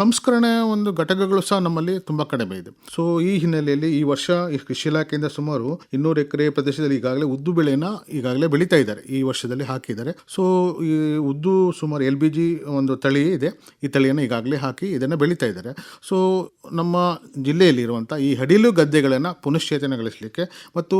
ಸಂಸ್ಕರಣೆ ಒಂದು ಘಟಕಗಳು ಸಹ ನಮ್ಮಲ್ಲಿ ತುಂಬ ಕಡಿಮೆ ಇದೆ. ಸೊ ಈ ಹಿನ್ನೆಲೆಯಲ್ಲಿ ಈ ವರ್ಷ ಈ ಕೃಷಿ ಇಲಾಖೆಯಿಂದ ಸುಮಾರು ಇನ್ನೂರು ಎಕರೆ ಪ್ರದೇಶದಲ್ಲಿ ಈಗಾಗಲೇ ಉದ್ದು ಬೆಳೆಯನ್ನು ಈಗಾಗಲೇ ಬೆಳೀತಾ ಇದ್ದಾರೆ. ಈ ವರ್ಷದಲ್ಲಿ ಹಾಕಿದ್ದಾರೆ. ಸೊ ಈ ಉದ್ದು ಸುಮಾರು ಎಲ್ ಬಿ ಜಿ ಒಂದು ತಳಿ ಇದೆ. ಈ ತಳಿಯನ್ನು ಈಗಾಗಲೇ ಹಾಕಿ ಇದನ್ನು ಬೆಳೀತಾ ಇದ್ದಾರೆ. ಸೊ ನಮ್ಮ ಜಿಲ್ಲೆಯಲ್ಲಿರುವಂಥ ಈ ಹಡಿಲು ಗದ್ದೆಗಳನ್ನು ಪುನಶ್ಚೇತನಗೊಳಿಸಲಿಕ್ಕೆ ಮತ್ತು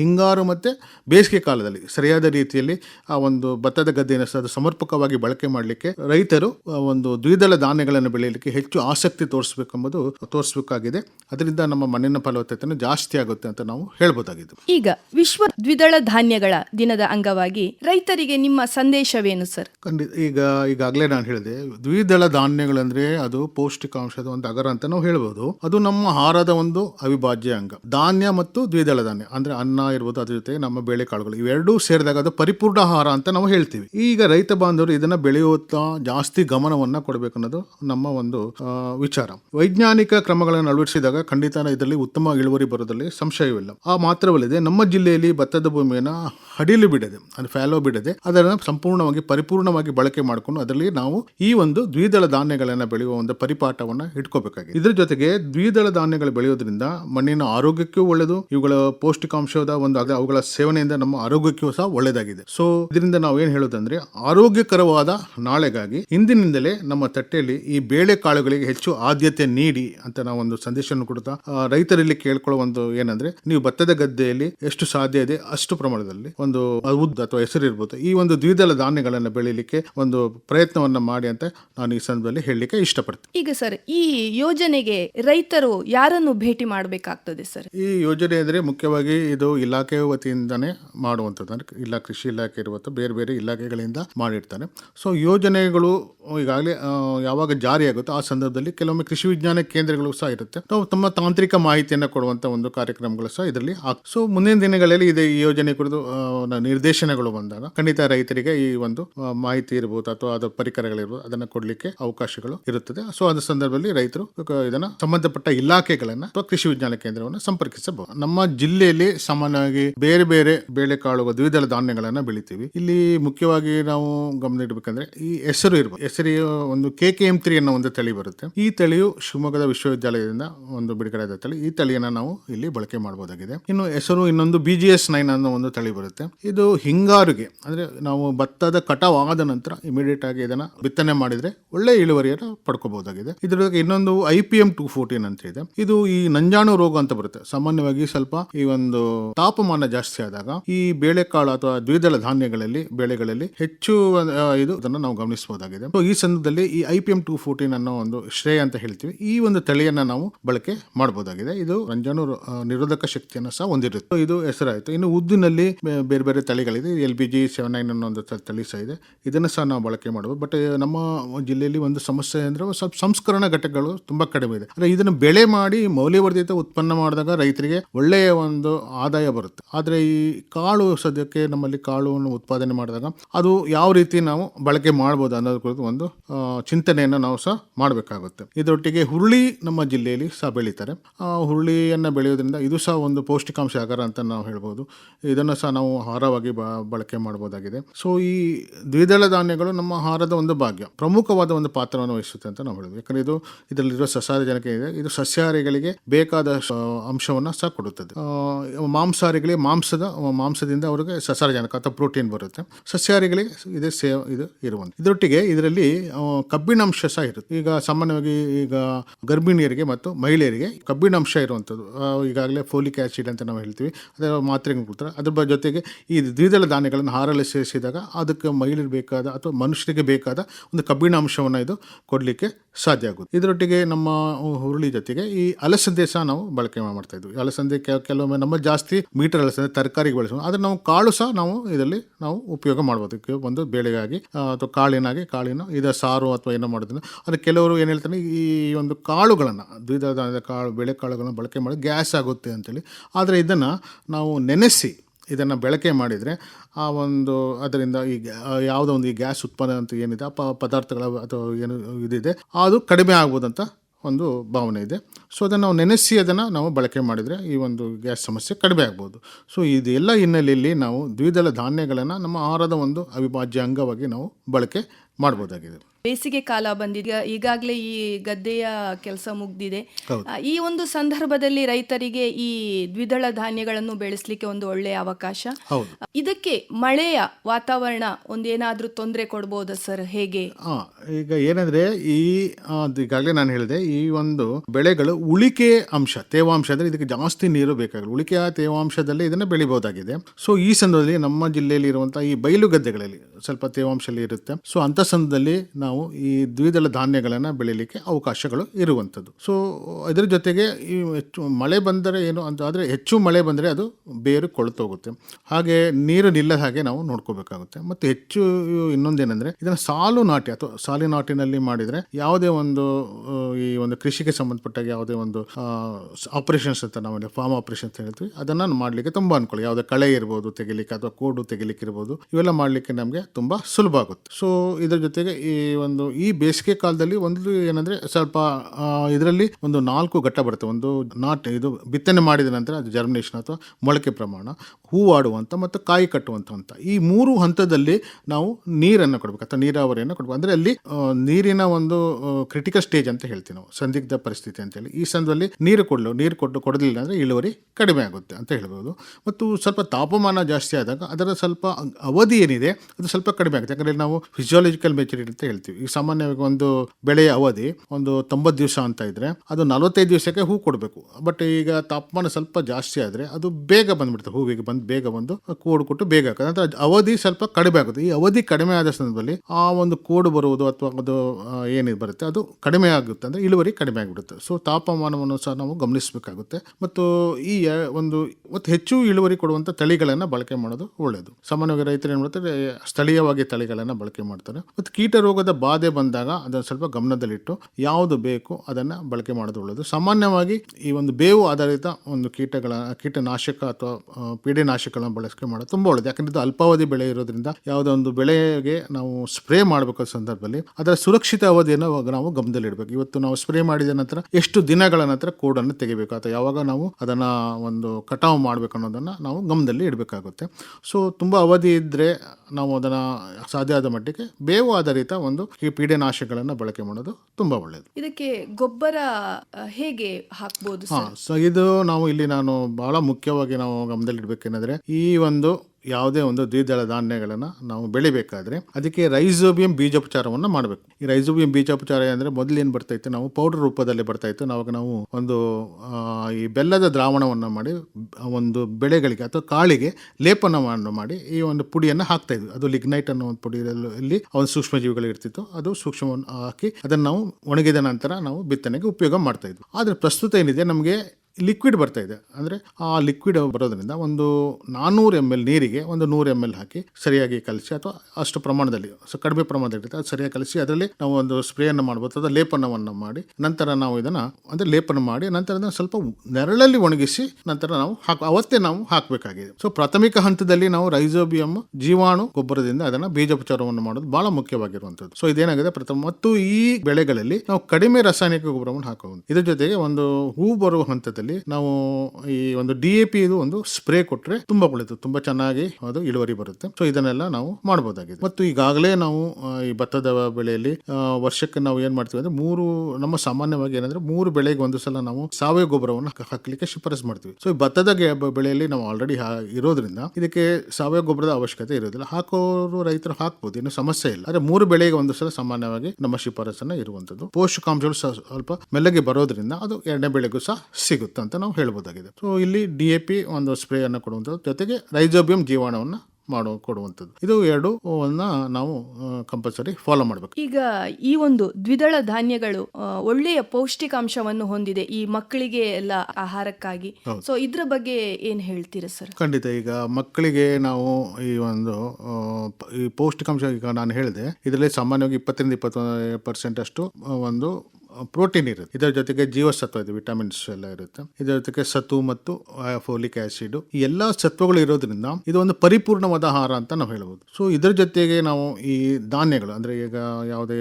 ಹಿಂಗಾರು ಮತ್ತು ಬೇಸಿಗೆ ಕಾಲದಲ್ಲಿ ಸರಿಯಾದ ರೀತಿಯಲ್ಲಿ ಆ ಒಂದು ಭತ್ತದ ಗದ್ದೆಯನ್ನು ಅದು ಸಮರ್ಪಕವಾಗಿ ಬಳಕೆ ಮಾಡಲಿಕ್ಕೆ ರೈತರು ಒಂದು ದ್ವಿದಳ ಧಾನ್ಯಗಳನ್ನು ಬೆಳೆಯಲಿಕ್ಕೆ ಹೆಚ್ಚು ಆಸಕ್ತಿ ತೋರಿಸಬೇಕೆಂಬುದು ತೋರಿಸಬೇಕಾಗಿದೆ. ಅದರಿಂದ ನಮ್ಮ ಮಣ್ಣಿನ ಫಲವತ್ತತೆಯನ್ನು ಜಾಸ್ತಿ ಆಗುತ್ತೆ ಅಂತ ನಾವು ಹೇಳಬಹುದಾಗಿದೆ
ಈಗ ವಿಶ್ವ ದ್ವಿದಳ ಧಾನ್ಯಗಳ ದಿನದ ಅಂಗವಾಗಿ ರೈತರಿಗೆ ನಿಮ್ಮ ಸಂದೇಶವೇನು, ಸರ್?
ಖಂಡಿತ, ಈಗ, ಈಗಾಗಲೇ ನಾನು ಹೇಳಿದೆ, ದ್ವಿದಳ ಧಾನ್ಯಗಳಂದ್ರೆ ಅದು ಪೌಷ್ಟಿಕಾಂಶದ ಒಂದು ಅಗರ ಅಂತ ನಾವು ಹೇಳ್ಬೋದು. ಅದು ನಮ್ಮ ಆಹಾರದ ಒಂದು ಅವಿಭಾಜ್ಯ ಅಂಗ. ಧಾನ್ಯ ಮತ್ತು ದ್ವಿದಳ ಧಾನ್ಯ, ಅಂದ್ರೆ ಅನ್ನ ಇರ್ಬೋದು, ಅದ್ರ ಜೊತೆ ನಮ್ಮ ಬೇಳೆಕಾಳುಗಳು, ಇವೆರಡೂ ಸೇರಿದಾಗ ಅದು ಪರಿಪೂರ್ಣ ಆಹಾರ ಅಂತ ನಾವು ಹೇಳ್ತೀವಿ. ಈಗ ರೈತ ಬಾಂಧವರು ಇದನ್ನ ಬೆಳೆಯುತ್ತಾ ಜಾಸ್ತಿ ಗಮನವನ್ನ ಕೊಡಬೇಕು ಅನ್ನೋದು ನಮ್ಮ ಒಂದು ವಿಚಾರ. ವೈಜ್ಞಾನಿಕ ಕ್ರಮಗಳನ್ನು ಅಳವಡಿಸಿದಾಗ ಖಂಡಿತ ಇದರಲ್ಲಿ ಉತ್ತಮ ಇಳುವರಿ ಬರೋದ್ರಲ್ಲಿ ಸಂಶಯವಿಲ್ಲ. ಆ ಮಾತ್ರವಲ್ಲದೆ ನಮ್ಮ ಜಿಲ್ಲೆಯಲ್ಲಿ ಭತ್ತದ ಭೂಮಿಯನ್ನ ಹಡಿಲು ಬಿಡದೆ, ಅಂದ್ರೆ ಫ್ಯಾಲೋ ಬಿಡದೆ ಅದನ್ನು ಸಂಪೂರ್ಣವಾಗಿ ಪರಿಪೂರ್ಣವಾಗಿ ಬಳಕೆ ಮಾಡಿಕೊಂಡು ಅದರಲ್ಲಿ ನಾವು ಈ ಒಂದು ದ್ವಿದಳ ಧಾನ್ಯಗಳನ್ನು ಬೆಳೆಯುವ ಒಂದು ಪರಿಪಾಠವನ್ನು ಇಟ್ಕೋಬೇಕಾಗಿದೆ. ಇದರ ಜೊತೆಗೆ ದ್ವಿದಳ ಧಾನ್ಯಗಳು ಬೆಳೆಯೋದ್ರಿಂದ ಮಣ್ಣಿನ ಆರೋಗ್ಯಕ್ಕೂ ಒಳ್ಳೆಯದು ಇವುಗಳ ಪೌಷ್ಟಿಕಾಂಶದ ಒಂದು ಅವುಗಳ ಸೇವನೆಯಿಂದ ನಮ್ಮ ಆರೋಗ್ಯಕ್ಕೂ ಸಹ ಒಳ್ಳೆಯದಾಗಿದೆ ಸೊ ಇದರಿಂದ ನಾವು ಏನು ಹೇಳೋದಂದ್ರೆ ಆರೋಗ್ಯಕರವಾದ ನಾಳೆಗಾಗಿ ಇಂದಿನಿಂದಲೇ ನಮ್ಮ ತಟ್ಟೆಯಲ್ಲಿ ಈ ಬೇಳೆ ಕಾಳುಗಳಿಗೆ ಹೆಚ್ಚು ಆದ್ಯತೆ ನೀಡಿ ಅಂತ ನಾವು ಒಂದು ಸಂದೇಶವನ್ನು ಕೊಡ್ತಾ ರೈತರಲ್ಲಿ ಕೇಳ್ಕೊಳ್ಳೋ ಒಂದು ಏನಂದ್ರೆ, ನೀವು ಭತ್ತದ ಗದ್ದೆಯಲ್ಲಿ ಎಷ್ಟು ಸಾಧ್ಯ ಇದೆ ಅಷ್ಟು ಪ್ರಮಾಣದಲ್ಲಿ ಒಂದು ಉದ್ದ ಅಥವಾ ಹೆಸರು ಇರ್ಬೋದು ಈ ಒಂದು ದ್ವಿದಳ ಧಾನ್ಯಗಳನ್ನು ಬೆಳೀಲಿಕ್ಕೆ ಒಂದು ಪ್ರಯತ್ನವನ್ನು ಮಾಡಿ ಅಂತ ನಾನು ಈ ಸಂದರ್ಭದಲ್ಲಿ ಹೇಳಲಿಕ್ಕೆ ಇಷ್ಟಪಡ್ತೀನಿ.
ಈಗ ಸರ್ ಈ ಯೋಜನೆಗೆ ರೈತರು ಯಾರನ್ನು ಭೇಟಿ ಮಾಡಬೇಕಾಗ್ತದೆ ಸರ್
ಈ ಯೋಜನೆ ಅಂದರೆ ಮುಖ್ಯವಾಗಿ ಇದು ಇಲಾಖೆ ವತಿಯಿಂದನೇ ಮಾಡುವಂಥದ್ದು. ಅಂದ್ರೆ ಇಲ್ಲ ಕೃಷಿ ಇಲಾಖೆ ಇರುವಂಥ ಬೇರೆ ಬೇರೆ ಇಲಾಖೆಗಳಿಂದ ಮಾಡಿರ್ತಾರೆ ಸೊ ಯೋಜನೆಗಳು ಈಗಾಗಲೇ ಯಾವಾಗ ಜಾರಿಯಾಗುತ್ತೋ ಆ ಸಂದರ್ಭದಲ್ಲಿ ಕೆಲವೊಮ್ಮೆ ಕೃಷಿ ವಿಜ್ಞಾನ ಕೇಂದ್ರಗಳು ಸಹ ಇರುತ್ತೆ. ನಾವು ತಮ್ಮ ತಾಂತ್ರಿಕ ಮಾಹಿತಿಯನ್ನು ಕೊಡುವಂಥ ಒಂದು ಕಾರ್ಯಕ್ರಮಗಳು ಸಹ ಇದರಲ್ಲಿ ಸೊ ಮುಂದಿನ ದಿನಗಳಲ್ಲಿ ಇದೆ ಈ ಯೋಜನೆ ಕುರಿತು ನಿರ್ದೇಶನಗಳು ಬಂದಾಗ ಖಂಡಿತ ರೈತರಿಗೆ ಈ ಒಂದು ಮಾಹಿತಿ ಇರಬಹುದು ಅಥವಾ ಅದರ ಪರಿಕರಗಳಿರ್ಬೋದು ಅದನ್ನು ಕೊಡಲಿಕ್ಕೆ ಅವಕಾಶಗಳು ಇರುತ್ತದೆ. ಸೊ, ಅದ ಸಂದರ್ಭದಲ್ಲಿ ರೈತರು ಇದನ್ನ ಸಂಬಂಧಪಟ್ಟ ಇಲಾಖೆಗಳನ್ನ ಅಥವಾ ಕೃಷಿ ವಿಜ್ಞಾನ ಕೇಂದ್ರವನ್ನು ಸಂಪರ್ಕಿಸಬಹುದು. ನಮ್ಮ ಜಿಲ್ಲೆಯಲ್ಲಿ ಸಾಮಾನ್ಯವಾಗಿ ಬೇರೆ ಬೇರೆ ಬೇಳೆಕಾಳು ದ್ವಿದಳ ಧಾನ್ಯಗಳನ್ನ ಬೆಳಿತೀವಿ. ಇಲ್ಲಿ ಮುಖ್ಯವಾಗಿ ನಾವು ಗಮನ ಇಡಬೇಕಂದ್ರೆ ಈ ಹೆಸರು ಇರಬಹುದು ಹೆಸರು ಒಂದು ಕೆ ಕೆ ಎಂ ತ್ರೀ ಅನ್ನೋ ಒಂದು ತಳಿ ಬರುತ್ತೆ. ಈ ತಳಿಯು ಶಿವಮೊಗ್ಗದ ವಿಶ್ವವಿದ್ಯಾಲಯದಿಂದ ಒಂದು ಬಿಡುಗಡೆಯಾದ ತಳಿ. ಈ ತಳಿಯನ್ನ ನಾವು ಇಲ್ಲಿ ಬಳಕೆ ಮಾಡಬಹುದಾಗಿದೆ. ಇನ್ನು ಹೆಸರು ಇನ್ನೊಂದು ಬಿ ಜಿ ಎಸ್ ನೈನ್ ಅನ್ನೋ ಒಂದು ತಳಿ ಬರುತ್ತೆ. ಇದು ಹಿಂಗಾರಿಗೆ, ಅಂದ್ರೆ ಏನಂದ್ರೆ ನಾವು ಭತ್ತದ ಕಟಾವ್ ಆದ ನಂತರ ಇಮಿಡಿಯೇಟ್ ಆಗಿ ಇದನ್ನ ಬಿತ್ತನೆ ಮಾಡಿದ್ರೆ ಒಳ್ಳೆ ಇಳುವರಿಯನ್ನು ಪಡ್ಕೋಬಹುದಾಗಿದೆ. ಇದರೊಳಗೆ ಇನ್ನೊಂದು I P M two fourteen ಅಂತ ಇದೆ. ಇದು ಈ ನಂಜಾಣು ರೋಗ ಅಂತ ಬರುತ್ತೆ. ಸಾಮಾನ್ಯವಾಗಿ ಸ್ವಲ್ಪ ಈ ಒಂದು ತಾಪಮಾನ ಜಾಸ್ತಿ ಆದಾಗ ಈ ಬೇಳೆಕಾಳು ಅಥವಾ ದ್ವಿದಳ ಧಾನ್ಯಗಳಲ್ಲಿ, ಬೆಳೆಗಳಲ್ಲಿ ಹೆಚ್ಚು ಇದು ಅದನ್ನು ನಾವು ಗಮನಿಸಬಹುದಾಗಿದೆ. ಈ ಸಂದರ್ಭದಲ್ಲಿ ಈ I P M two fourteen ಅನ್ನೋ ಒಂದು ಶ್ರೇಯ ಅಂತ ಹೇಳ್ತೀವಿ. ಈ ಒಂದು ತಳಿಯನ್ನ ನಾವು ಬಳಕೆ ಮಾಡಬಹುದಾಗಿದೆ. ಇದು ರಂಜಾಣು ನಿರೋಧಕ ಶಕ್ತಿಯನ್ನು ಸಹ ಹೊಂದಿರುತ್ತೆ. ಇದು ಹೆಸರಾಯಿತು. ಇನ್ನು ಉದ್ದಿನಲ್ಲಿ ಬೇರೆ ಬೇರೆ ತಳಿಗಳಿದೆ. L B G seven nine ಅನ್ನೋ ತಳಿ ಸಹ ಇದೆ. ಇದನ್ನು ಸಹ ನಾವು ಬಳಕೆ ಮಾಡ್ಬೋದು ಬಟ್ ನಮ್ಮ ಜಿಲ್ಲೆಯಲ್ಲಿ ಒಂದು ಸಮಸ್ಯೆ ಅಂದರೆ ಸ್ವಲ್ಪ ಸಂಸ್ಕರಣಾ ಘಟಕಗಳು ತುಂಬ ಕಡಿಮೆ ಇದೆ. ಅಂದರೆ ಇದನ್ನು ಬೆಳೆ ಮಾಡಿ ಮೌಲ್ಯವರ್ಧಿತ ಉತ್ಪನ್ನ ಮಾಡಿದಾಗ ರೈತರಿಗೆ ಒಳ್ಳೆಯ ಒಂದು ಆದಾಯ ಬರುತ್ತೆ. ಆದರೆ ಈ ಕಾಳು ಸದ್ಯಕ್ಕೆ ನಮ್ಮಲ್ಲಿ ಕಾಳುವನ್ನು ಉತ್ಪಾದನೆ ಮಾಡಿದಾಗ ಅದು ಯಾವ ರೀತಿ ನಾವು ಬಳಕೆ ಮಾಡ್ಬೋದು ಅನ್ನೋದ್ರ ಕುರಿತು ಒಂದು ಚಿಂತನೆಯನ್ನು ನಾವು ಸಹ ಮಾಡಬೇಕಾಗುತ್ತೆ. ಇದರೊಟ್ಟಿಗೆ ಹುರುಳಿ ನಮ್ಮ ಜಿಲ್ಲೆಯಲ್ಲಿ ಸಹ ಬೆಳೀತಾರೆ. ಹುರುಳಿಯನ್ನು ಬೆಳೆಯೋದ್ರಿಂದ ಇದು ಸಹ ಒಂದು ಪೌಷ್ಟಿಕಾಂಶ ಆಗಾರ ಅಂತ ನಾವು ಹೇಳ್ಬೋದು. ಇದನ್ನು ಸಹ ನಾವು ಆಹಾರವಾಗಿ ಬಳಕೆ ಬಳಕೆ ಮಾಡ್ಬೋದಾಗಿದೆ ಸೊ ಈ ದ್ವಿದಳ ಧಾನ್ಯಗಳು ನಮ್ಮ ಆಹಾರದ ಒಂದು ಭಾಗ್ಯ. ಪ್ರಮುಖವಾದ ಒಂದು ಪಾತ್ರವನ್ನು ವಹಿಸುತ್ತೆ ಅಂತ ನಾವು ಹೇಳ್ಬೋದು ಯಾಕಂದ್ರೆ ಇದು ಇದರಲ್ಲಿರುವ ಸಸ್ಯಾಹಾರಜನಕ ಇದೆ. ಇದು ಸಸ್ಯಾಹಾರಿಗಳಿಗೆ ಬೇಕಾದ ಅಂಶವನ್ನು ಸಹ ಕೊಡುತ್ತದೆ. ಮಾಂಸಾಹಾರಿಗಳಿಗೆ ಮಾಂಸದ, ಮಾಂಸದಿಂದ ಅವರಿಗೆ ಸಸಾರಜನಕ ಅಥವಾ ಪ್ರೋಟೀನ್ ಬರುತ್ತೆ. ಸಸ್ಯಾಹಾರಿಗಳಿಗೆ ಇದೆ ಸೇವ್ ಇದು ಇರುವಂತ ಇದರೊಟ್ಟಿಗೆ ಇದರಲ್ಲಿ ಕಬ್ಬಿಣಾಂಶ ಸಹ ಇರುತ್ತೆ ಈಗ ಸಾಮಾನ್ಯವಾಗಿ ಈಗ ಗರ್ಭಿಣಿಯರಿಗೆ ಮತ್ತು ಮಹಿಳೆಯರಿಗೆ ಕಬ್ಬಿಣಾಂಶ ಇರುವಂಥದ್ದು. ಈಗಾಗಲೇ ಫೋಲಿಕ್ ಆಸಿಡ್ ಅಂತ ನಾವು ಹೇಳ್ತೀವಿ. ಅದರ ಮಾತ್ರೆ ಕೊಡ್ತಾರೆ. ಅದ್ರ ಜೊತೆಗೆ ಈ ದ್ವಿದಳ ಧಾನ್ಯಗಳನ್ನು ಸೇರಿಸಿದಾಗ ಅದಕ್ಕೆ ಮೈಲಿಗೆ ಬೇಕಾದ ಅಥವಾ ಮನುಷ್ಯರಿಗೆ ಬೇಕಾದ ಒಂದು ಕಬ್ಬಿಣ ಅಂಶವನ್ನು ಇದು ಕೊಡಲಿಕ್ಕೆ ಸಾಧ್ಯ ಆಗುತ್ತೆ. ಇದರೊಟ್ಟಿಗೆ ನಮ್ಮ ಹುರುಳಿ ಜೊತೆಗೆ ಈ ಅಲಸಂದೆ ಸಹ ನಾವು ಬಳಕೆ ಮಾಡ್ತಾ ಇದ್ವಿ. ಅಲಸಂದೆ ಕೆಲ- ಕೆಲವೊಮ್ಮೆ ನಮ್ಮ ಜಾಸ್ತಿ ಮೀಟರ್ ಅಲಸಂದೆ ತರಕಾರಿಗೆ ಬಳಸೋದು ಆದರೆ ನಾವು ಕಾಳು ಸಹ ನಾವು ಇದರಲ್ಲಿ ನಾವು ಉಪಯೋಗ ಮಾಡ್ಬೋದು. ಒಂದು ಬೇಳೆಗಾಗಿ ಅಥವಾ ಕಾಳಿನಾಗಿ, ಕಾಳಿನ ಇದರ ಸಾರು ಅಥವಾ ಏನೋ ಮಾಡೋದ್ರಿಂದ. ಅದು ಕೆಲವರು ಏನು ಹೇಳ್ತಾರೆ, ಈ ಒಂದು ಕಾಳುಗಳನ್ನು, ದ್ವಿದಳ ಕಾಳು, ಬೆಳೆ ಕಾಳುಗಳನ್ನು ಬಳಕೆ ಮಾಡಿ ಗ್ಯಾಸ್ ಆಗುತ್ತೆ ಅಂತೇಳಿ. ಆದರೆ ಇದನ್ನು ನಾವು ನೆನೆಸಿ ಇದನ್ನು ಬಳಕೆ ಮಾಡಿದರೆ ಆ ಒಂದು ಅದರಿಂದ ಈ ಯಾವುದೋ ಒಂದು ಈ ಗ್ಯಾಸ್ ಉತ್ಪನ್ನ ಅಂತ ಏನಿದೆ, ಆ ಪದಾರ್ಥಗಳ ಅಥವಾ ಏನು ಇದಿದೆ, ಅದು ಕಡಿಮೆ ಆಗ್ಬೋದಂತ ಒಂದು ಭಾವನೆ ಇದೆ. ಸೊ ಅದನ್ನು ನಾವು ನೆನೆಸಿ ಅದನ್ನು ನಾವು ಬಳಕೆ ಮಾಡಿದರೆ ಈ ಒಂದು ಗ್ಯಾಸ್ ಸಮಸ್ಯೆ ಕಡಿಮೆ ಆಗ್ಬೋದು. ಸೊ ಇದೆಲ್ಲ ಹಿನ್ನೆಲೆಯಲ್ಲಿ ನಾವು ದ್ವಿದಳ ಧಾನ್ಯಗಳನ್ನು ನಮ್ಮ ಆಹಾರದ ಒಂದು ಅವಿಭಾಜ್ಯ ಅಂಗವಾಗಿ ನಾವು ಬಳಕೆ ಮಾಡ್ಬೋದಾಗಿದೆ.
ಬೇಸಿಗೆ ಕಾಲ ಬಂದಿದೆ. ಈಗಾಗಲೇ ಈ ಗದ್ದೆಯ ಕೆಲಸ ಮುಗ್ದಿದೆ. ಈ ಒಂದು ಸಂದರ್ಭದಲ್ಲಿ ರೈತರಿಗೆ ಈ ದ್ವಿದಳ ಧಾನ್ಯಗಳನ್ನು ಬೆಳೆಸಲಿಕ್ಕೆ ಒಂದು ಒಳ್ಳೆಯ ಅವಕಾಶ. ಇದಕ್ಕೆ ಮಳೆಯ ವಾತಾವರಣ ಒಂದೇನಾದ್ರೂ ತೊಂದರೆ ಕೊಡ್ಬೋದಾ ಸರ್? ಹೇಗೆ?
ಈಗ ಏನಂದ್ರೆ ಈ ಈಗಾಗಲೇ ನಾನು ಹೇಳಿದೆ ಈ ಒಂದು ಬೆಳೆಗಳು ಉಳಿಕೆ ಅಂಶ ತೇವಾಂಶ ಅಂದ್ರೆ ಇದಕ್ಕೆ ಜಾಸ್ತಿ ನೀರು ಬೇಕಾಗಲ್ಲ. ಉಳಿಕೆ ತೇವಾಂಶದಲ್ಲಿ ಇದನ್ನ ಬೆಳಿಬಹುದಾಗಿದೆ ಸೊ ಈ ಸಂದರ್ಭದಲ್ಲಿ ನಮ್ಮ ಜಿಲ್ಲೆಯಲ್ಲಿ ಇರುವಂತಹ ಈ ಬಯಲು ಗದ್ದೆಗಳಲ್ಲಿ ಸ್ವಲ್ಪ ತೇವಾಂಶ ಇರುತ್ತೆ. ಸೊ ಅಂತ ಸಂದರ್ಭದಲ್ಲಿ ನಾವು ಈ ದ್ವಿದಳ ಧಾನ್ಯಗಳನ್ನು ಬೆಳೀಲಿಕ್ಕೆ ಅವಕಾಶಗಳು ಇರುವಂಥದ್ದು. ಸೊ ಇದರ ಜೊತೆಗೆ ಈ ಹೆಚ್ಚು ಮಳೆ ಬಂದರೆ ಏನು ಅಂತ ಆದರೆ ಹೆಚ್ಚು ಮಳೆ ಬಂದರೆ ಅದು ಬೇರು ಕೊಳ್ತೋಗುತ್ತೆ. ಹಾಗೆ ನೀರು ನಿಲ್ಲದ ಹಾಗೆ ನಾವು ನೋಡ್ಕೋಬೇಕಾಗುತ್ತೆ. ಮತ್ತು ಹೆಚ್ಚು ಇನ್ನೊಂದೇನೆಂದರೆ ಇದನ್ನು ಸಾಲು ನಾಟಿ ಅಥವಾ ಸಾಲು ನಾಟಿನಲ್ಲಿ ಮಾಡಿದರೆ ಯಾವುದೇ ಒಂದು ಈ ಒಂದು ಕೃಷಿಗೆ ಸಂಬಂಧಪಟ್ಟಾಗ ಯಾವುದೇ ಒಂದು ಆಪರೇಷನ್ಸ್ ಅಂತ ನಾವು ಫಾರ್ಮ್ ಆಪರೇಷನ್ ಅಂತ ಹೇಳ್ತೀವಿ, ಅದನ್ನು ಮಾಡಲಿಕ್ಕೆ ತುಂಬ ಅನುಕೂಲ. ಯಾವುದೇ ಕಳೆ ಇರ್ಬೋದು, ತೆಗಿಲಿಕ್ಕೆ ಅಥವಾ ಕೋಡು ತೆಗಿಲಿಕ್ಕೆ ಇರ್ಬೋದು ಇವೆಲ್ಲ ಮಾಡಲಿಕ್ಕೆ ನಮಗೆ ತುಂಬ ಸುಲಭ ಆಗುತ್ತೆ. ಸೊ ಜೊತೆಗೆ ಈ ಒಂದು ಈ ಬೇಸಿಗೆ ಕಾಲದಲ್ಲಿ ಒಂದು ಏನಂದ್ರೆ ಸ್ವಲ್ಪ ಇದರಲ್ಲಿ ಒಂದು ನಾಲ್ಕು ಘಟ್ಟ ಬರುತ್ತೆ. ಒಂದು ನಾಟ್ ಇದು ಬಿತ್ತನೆ ಮಾಡಿದ ನಂತರ ಅದು ಜರ್ಮಿನೇಷನ್ ಅಥವಾ ಮೊಳಕೆ ಪ್ರಮಾಣ. ಹೂವಾಡುವಂಥ ಮತ್ತು ಕಾಯಿ ಕಟ್ಟುವಂಥ ಹಂತ ಈ ಮೂರು ಹಂತದಲ್ಲಿ ನಾವು ನೀರನ್ನು ಕೊಡಬೇಕು ಅಥವಾ ನೀರಾವರಿಯನ್ನು ಕೊಡಬೇಕು. ಅಂದರೆ ಅಲ್ಲಿ ನೀರಿನ ಒಂದು ಕ್ರಿಟಿಕಲ್ ಸ್ಟೇಜ್ ಅಂತ ಹೇಳ್ತೀವಿ ನಾವು, ಸಂದಿಗ್ಧ ಪರಿಸ್ಥಿತಿ ಅಂತೇಳಿ ಈ ಸಂದರ್ಭದಲ್ಲಿ ನೀರು ಕೊಡಲು, ನೀರು ಕೊಟ್ಟು ಕೊಡಲಿಲ್ಲ ಅಂದರೆ ಇಳುವರಿ ಕಡಿಮೆ ಆಗುತ್ತೆ ಅಂತ ಹೇಳ್ಬೋದು. ಮತ್ತು ಸ್ವಲ್ಪ ತಾಪಮಾನ ಜಾಸ್ತಿ ಆದಾಗ ಅದರ ಸ್ವಲ್ಪ ಅವಧಿ ಏನಿದೆ, ಅದು ಸ್ವಲ್ಪ ಕಡಿಮೆ ಆಗುತ್ತೆ. ಯಾಕಂದರೆ ನಾವು ಫಿಸಿಯಾಲಜಿಕಲ್ ಮೆಚುರಿಟಿ ಅಂತ ಹೇಳ್ತೀವಿ. ಈಗ ಸಾಮಾನ್ಯವಾಗಿ ಒಂದು ಬೆಳೆಯ ಅವಧಿ ಒಂದು ತೊಂಬತ್ತು ದಿವಸ ಅಂತ ಇದ್ದರೆ ಅದು ನಲವತ್ತೈದು ದಿವಸಕ್ಕೆ ಹೂ ಕೊಡಬೇಕು. ಬಟ್ ಈಗ ತಾಪಮಾನ ಸ್ವಲ್ಪ ಜಾಸ್ತಿ ಆದರೆ ಅದು ಬೇಗ ಬಂದ್ಬಿಡುತ್ತೆ, ಹೂವಿಗೆ ಬಂದು ಬೇಗ ಬಂದು ಕೋಡ್ ಕೊಟ್ಟು ಬೇಗ ಅಂದ್ರೆ ಅದು ಅವಧಿ ಸ್ವಲ್ಪ ಕಡಿಮೆ ಆಗುತ್ತೆ. ಈ ಅವಧಿ ಕಡಿಮೆ ಆದ ಸಂದರ್ಭದಲ್ಲಿ ಆ ಒಂದು ಕೋಡ್ ಬರುವುದು ಅಥವಾ ಅದು ಏನು ಏನಿದೆ ಬರುತ್ತೆ ಅದು ಕಡಿಮೆ ಆಗುತ್ತೆ ಅಂದ್ರೆ ಇಳುವರಿ ಕಡಿಮೆ ಆಗಿಬಿಡುತ್ತೆ. ಸೊ ತಾಪಮಾನವನ್ನು ಸಹ ನಾವು ಗಮನಿಸಬೇಕಾಗುತ್ತೆ. ಮತ್ತು ಈ ಒಂದು ಮತ್ತು ಹೆಚ್ಚು ಇಳುವರಿ ಕೊಡುವಂಥ ತಳಿಗಳನ್ನು ಬಳಕೆ ಮಾಡೋದು ಒಳ್ಳೆಯದು ಸಾಮಾನ್ಯವಾಗಿ ರೈತರು ಏನು ಮಾಡ್ತಾರೆ ಸ್ಥಳೀಯವಾಗಿ ತಳಿಗಳನ್ನು ಬಳಕೆ ಮಾಡ್ತಾರೆ. ಮತ್ತು ಕೀಟ ರೋಗದ ಬಾಧೆ ಬಂದಾಗ ಅದನ್ನು ಸ್ವಲ್ಪ ಗಮನದಲ್ಲಿಟ್ಟು ಯಾವುದು ಬೇಕು ಅದನ್ನು ಬಳಕೆ ಮಾಡೋದು ಒಳ್ಳೆಯದು ಸಾಮಾನ್ಯವಾಗಿ ಈ ಒಂದು ಬೇವು ಆಧಾರಿತ ಒಂದು ಕೀಟಗಳ ಕೀಟನಾಶಕ ಅಥವಾ ಆ, ಪೀಡೆನಾಶಕಗಳನ್ನು ಬಳಕೆ ಮಾಡೋದು ತುಂಬ ಒಳ್ಳೆಯದು ಯಾಕಂದ್ರೆ ಇದು ಅಲ್ಪಾವಧಿ ಬೆಳೆ ಇರೋದ್ರಿಂದ ಯಾವುದೋ ಒಂದು ಬೆಳೆಗೆ ನಾವು ಸ್ಪ್ರೇ ಮಾಡಬೇಕಾದ ಸಂದರ್ಭದಲ್ಲಿ ಅದರ ಸುರಕ್ಷಿತ ಅವಧಿಯನ್ನು ನಾವು ಗಮನದಲ್ಲಿಡಬೇಕು ಇವತ್ತು ನಾವು ಸ್ಪ್ರೇ ಮಾಡಿದ ನಂತರ ಎಷ್ಟು ದಿನಗಳ ನಂತರ ಕೋಡನ್ನು ತೆಗಿಬೇಕು ಅಥವಾ ಯಾವಾಗ ನಾವು ಅದನ್ನು ಒಂದು ಕಟಾವು ಮಾಡಬೇಕು ಅನ್ನೋದನ್ನು ನಾವು ಗಮನದಲ್ಲಿ ಇಡಬೇಕಾಗುತ್ತೆ. ಸೊ ತುಂಬ ಅವಧಿ ಇದ್ದರೆ ನಾವು ಅದನ್ನು ಸಾಧ್ಯ ಆದ ಮಟ್ಟಿಗೆ ಬೇವು ಆಧಾರಿತ ಒಂದು ಈ ಪೀಡೆನಾಶಕಗಳನ್ನು ಬಳಕೆ ಮಾಡೋದು ತುಂಬ ಒಳ್ಳೆಯದು
ಇದಕ್ಕೆ ಗೊಬ್ಬರ ಹೇಗೆ ಹಾಕ್ಬೋದು
ಹಾಂ ಸೊ ಇದು ನಾವು ಇಲ್ಲಿ ನಾನು ಬಹಳ ಮುಖ್ಯವಾಗಿ ನಾವು ಗಮನದಲ್ಲಿ ಇಡಬೇಕೇನಂದ್ರೆ ಏನಂದ್ರೆ, ಈ ಒಂದು ಯಾವುದೇ ಒಂದು ದ್ವಿದಳ ಧಾನ್ಯಗಳನ್ನು ನಾವು ಬೆಳಿಬೇಕಾದ್ರೆ ಅದಕ್ಕೆ ರೈಸೋಬಿಯಂ ಬೀಜೋಪಚಾರವನ್ನು ಮಾಡಬೇಕು. ಈ ರೈಸೋಬಿಯಂ ಬೀಜೋಪಚಾರ ಅಂದರೆ ಮೊದಲು ಏನು ಬರ್ತಾ ಇತ್ತು ನಾವು ಪೌಡರ್ ರೂಪದಲ್ಲಿ ಬರ್ತಾ ಇತ್ತು ನಾವು ನಾವು ಒಂದು ಈ ಬೆಲ್ಲದ ದ್ರಾವಣವನ್ನು ಮಾಡಿ, ಒಂದು ಬೆಳೆಗಳಿಗೆ ಅಥವಾ ಕಾಳಿಗೆ ಲೇಪನವನ್ನು ಮಾಡಿ ಈ ಒಂದು ಪುಡಿಯನ್ನು ಹಾಕ್ತಾ ಇದ್ವಿ ಅದು ಲಿಗ್ನೈಟ್ ಅನ್ನೋ ಒಂದು ಪುಡಿಯಲ್ಲಿ ಒಂದು ಸೂಕ್ಷ್ಮಜೀವಿಗಳು ಇರ್ತಿತ್ತು. ಅದು ಸೂಕ್ಷ್ಮವನ್ನು ಹಾಕಿ ಅದನ್ನು ನಾವು ಒಣಗಿದ ನಂತರ ನಾವು ಬಿತ್ತನೆಗೆ ಉಪಯೋಗ ಮಾಡ್ತಾ ಇದ್ವಿ ಆದರೆ ಪ್ರಸ್ತುತ ಏನಿದೆ, ನಮಗೆ ಲಿಕ್ವಿಡ್ ಬರ್ತಾ ಇದೆ. ಅಂದರೆ ಆ ಲಿಕ್ವಿಡ್ ಬರೋದ್ರಿಂದ ಒಂದು ನಾನ್ನೂರು ಎಂ ಎಲ್ ನೀರಿಗೆ ಒಂದು ನೂರು ಎಂ ಎಲ್ ಹಾಕಿ ಸರಿಯಾಗಿ ಕಲಿಸಿ ಅಥವಾ ಅಷ್ಟು ಪ್ರಮಾಣದಲ್ಲಿ, ಸೊ ಕಡಿಮೆ ಪ್ರಮಾಣದಲ್ಲಿ ಅದು ಸರಿಯಾಗಿ ಕಲಿಸಿ ಅದರಲ್ಲಿ ನಾವು ಒಂದು ಸ್ಪ್ರೇಯನ್ನು ಮಾಡ್ಬೋದು ಅಥವಾ ಲೇಪನವನ್ನು ಮಾಡಿ, ನಂತರ ನಾವು ಇದನ್ನು ಅಂದರೆ ಲೇಪನ ಮಾಡಿ, ನಂತರ ಅದನ್ನು ಸ್ವಲ್ಪ ನೆರಳಲ್ಲಿ ಒಣಗಿಸಿ ನಂತರ ನಾವು ಹಾಕ, ಅವತ್ತೇ ನಾವು ಹಾಕಬೇಕಾಗಿದೆ. ಸೊ ಪ್ರಾಥಮಿಕ ಹಂತದಲ್ಲಿ ನಾವು ರೈಸೋಬಿಯಂ ಜೀವಾಣು ಗೊಬ್ಬರದಿಂದ ಅದನ್ನು ಬೀಜೋಪಚಾರವನ್ನು ಮಾಡೋದು ಬಹಳ ಮುಖ್ಯವಾಗಿರುವಂಥದ್ದು. ಸೊ ಇದೇನಾಗಿದೆ? ಪ್ರಥಮ ಮತ್ತು ಈ ಬೆಳೆಗಳಲ್ಲಿ ನಾವು ಕಡಿಮೆ ರಾಸಾಯನಿಕ ಗೊಬ್ಬರವನ್ನು ಹಾಕಬಹುದು ಇದರ ಜೊತೆಗೆ ಒಂದು ಹೂ ಬರುವ ಹಂತದಲ್ಲಿ ನಾವು ಈ ಒಂದು ಡಿ ಎ ಪಿ ಇದು ಒಂದು ಸ್ಪ್ರೇ ಕೊಟ್ಟರೆ ತುಂಬಾ ಒಳ್ಳೆಯದು ತುಂಬಾ ಚೆನ್ನಾಗಿ ಅದು ಇಳುವರಿ ಬರುತ್ತೆ. ಸೊ ಇದನ್ನೆಲ್ಲ ನಾವು ಮಾಡಬಹುದಾಗಿದೆ ಮತ್ತು ಈಗಾಗಲೇ ನಾವು ಈ ಭತ್ತದ ಬೆಳೆಯಲ್ಲಿ ವರ್ಷಕ್ಕೆ ನಾವು ಏನ್ ಮಾಡ್ತೀವಿ ಅಂದ್ರೆ ಮೂರು, ನಮ್ಮ ಸಾಮಾನ್ಯವಾಗಿ ಏನಂದ್ರೆ ಮೂರು ಬೆಳೆಗೆ ಒಂದು ಸಲ ನಾವು ಸಾವಯವ ಗೊಬ್ಬರವನ್ನು ಹಾಕಲಿಕ್ಕೆ ಶಿಫಾರಸು ಮಾಡ್ತೀವಿ. ಸೊ ಈ ಭತ್ತದ ಬೆಳೆಯಲ್ಲಿ ನಾವು ಆಲ್ರೆಡಿ ಇರೋದ್ರಿಂದ ಇದಕ್ಕೆ ಸಾವಯವ ಗೊಬ್ಬರದ ಅವಶ್ಯಕತೆ ಇರೋದಿಲ್ಲ. ಹಾಕೋರು, ರೈತರು ಹಾಕ್ಬೋದು ಏನು ಸಮಸ್ಯೆ ಇಲ್ಲ. ಆದ್ರೆ ಮೂರು ಬೆಳೆಗೆ ಒಂದು ಸಲ ಸಾಮಾನ್ಯವಾಗಿ ನಮ್ಮ ಶಿಫಾರಸನ್ನ ಇರುವಂತದ್ದು. ಪೋಷಕಾಂಶಗಳು ಸ್ವಲ್ಪ ಮೆಲ್ಲಗೆ ಬರೋದ್ರಿಂದ ಅದು ಎರಡನೇ ಬೆಳೆಗೂ ಸಹ ಸಿಗುತ್ತೆ. ಅಂತ ನಾವು ಹೇಳ್ಬೋದಾಗಿದೆ. ಸೊ ಇಲ್ಲಿ ಡಿ ಎ ಪಿ ಒಂದು ಸ್ಪ್ರೇ ಅನ್ನು ಕೊಡುವಂಥದ್ದು ಜೊತೆಗೆ ರೈಜೋಬಿಯಂ ಜೀವಾಣುವನ್ನು ಮಾಡೋ ಕೊಡುವಂಥದ್ದು. ಇದು ಎರಡು ನಾವು ಕಂಪಲ್ಸರಿ ಫಾಲೋ ಮಾಡಬೇಕು.
ಈಗ ಈ ಒಂದು ದ್ವಿದಳ ಧಾನ್ಯಗಳು ಒಳ್ಳೆಯ ಪೌಷ್ಟಿಕಾಂಶವನ್ನು ಹೊಂದಿದೆ ಈ ಮಕ್ಕಳಿಗೆ ಎಲ್ಲ ಆಹಾರಕ್ಕಾಗಿ. ಸೊ ಇದ್ರ ಬಗ್ಗೆ ಏನ್ ಹೇಳ್ತೀರಾ ಸರ್?
ಖಂಡಿತ ಈಗ ಮಕ್ಕಳಿಗೆ ನಾವು ಈ ಒಂದು ಈ ಪೌಷ್ಟಿಕಾಂಶ ಈಗ ನಾನು ಹೇಳಿದೆ ಇದರಲ್ಲಿ ಸಾಮಾನ್ಯವಾಗಿ ಇಪ್ಪತ್ತರಿಂದ ಇಪ್ಪತ್ತೊಂದು ಪರ್ಸೆಂಟ್ ಅಷ್ಟು ಒಂದು ಪ್ರೋಟೀನ್ ಇರುತ್ತೆ. ಇದರ ಜೊತೆಗೆ ಜೀವಸತ್ವ ಇದೆ, ವಿಟಮಿನ್ಸ್ ಎಲ್ಲ ಇರುತ್ತೆ. ಇದರ ಜೊತೆಗೆ ಸತು ಮತ್ತು ಫೋಲಿಕ್ ಆಸಿಡ್. ಈ ಎಲ್ಲ ಸತ್ವಗಳು ಇರೋದ್ರಿಂದ ಇದು ಒಂದು ಪರಿಪೂರ್ಣವಾದ ಆಹಾರ ಅಂತ ನಾವು ಹೇಳ್ಬೋದು. ಸೊ ಇದರ ಜೊತೆಗೆ ನಾವು ಈ ಧಾನ್ಯಗಳು, ಅಂದ್ರೆ ಈಗ ಯಾವುದೇ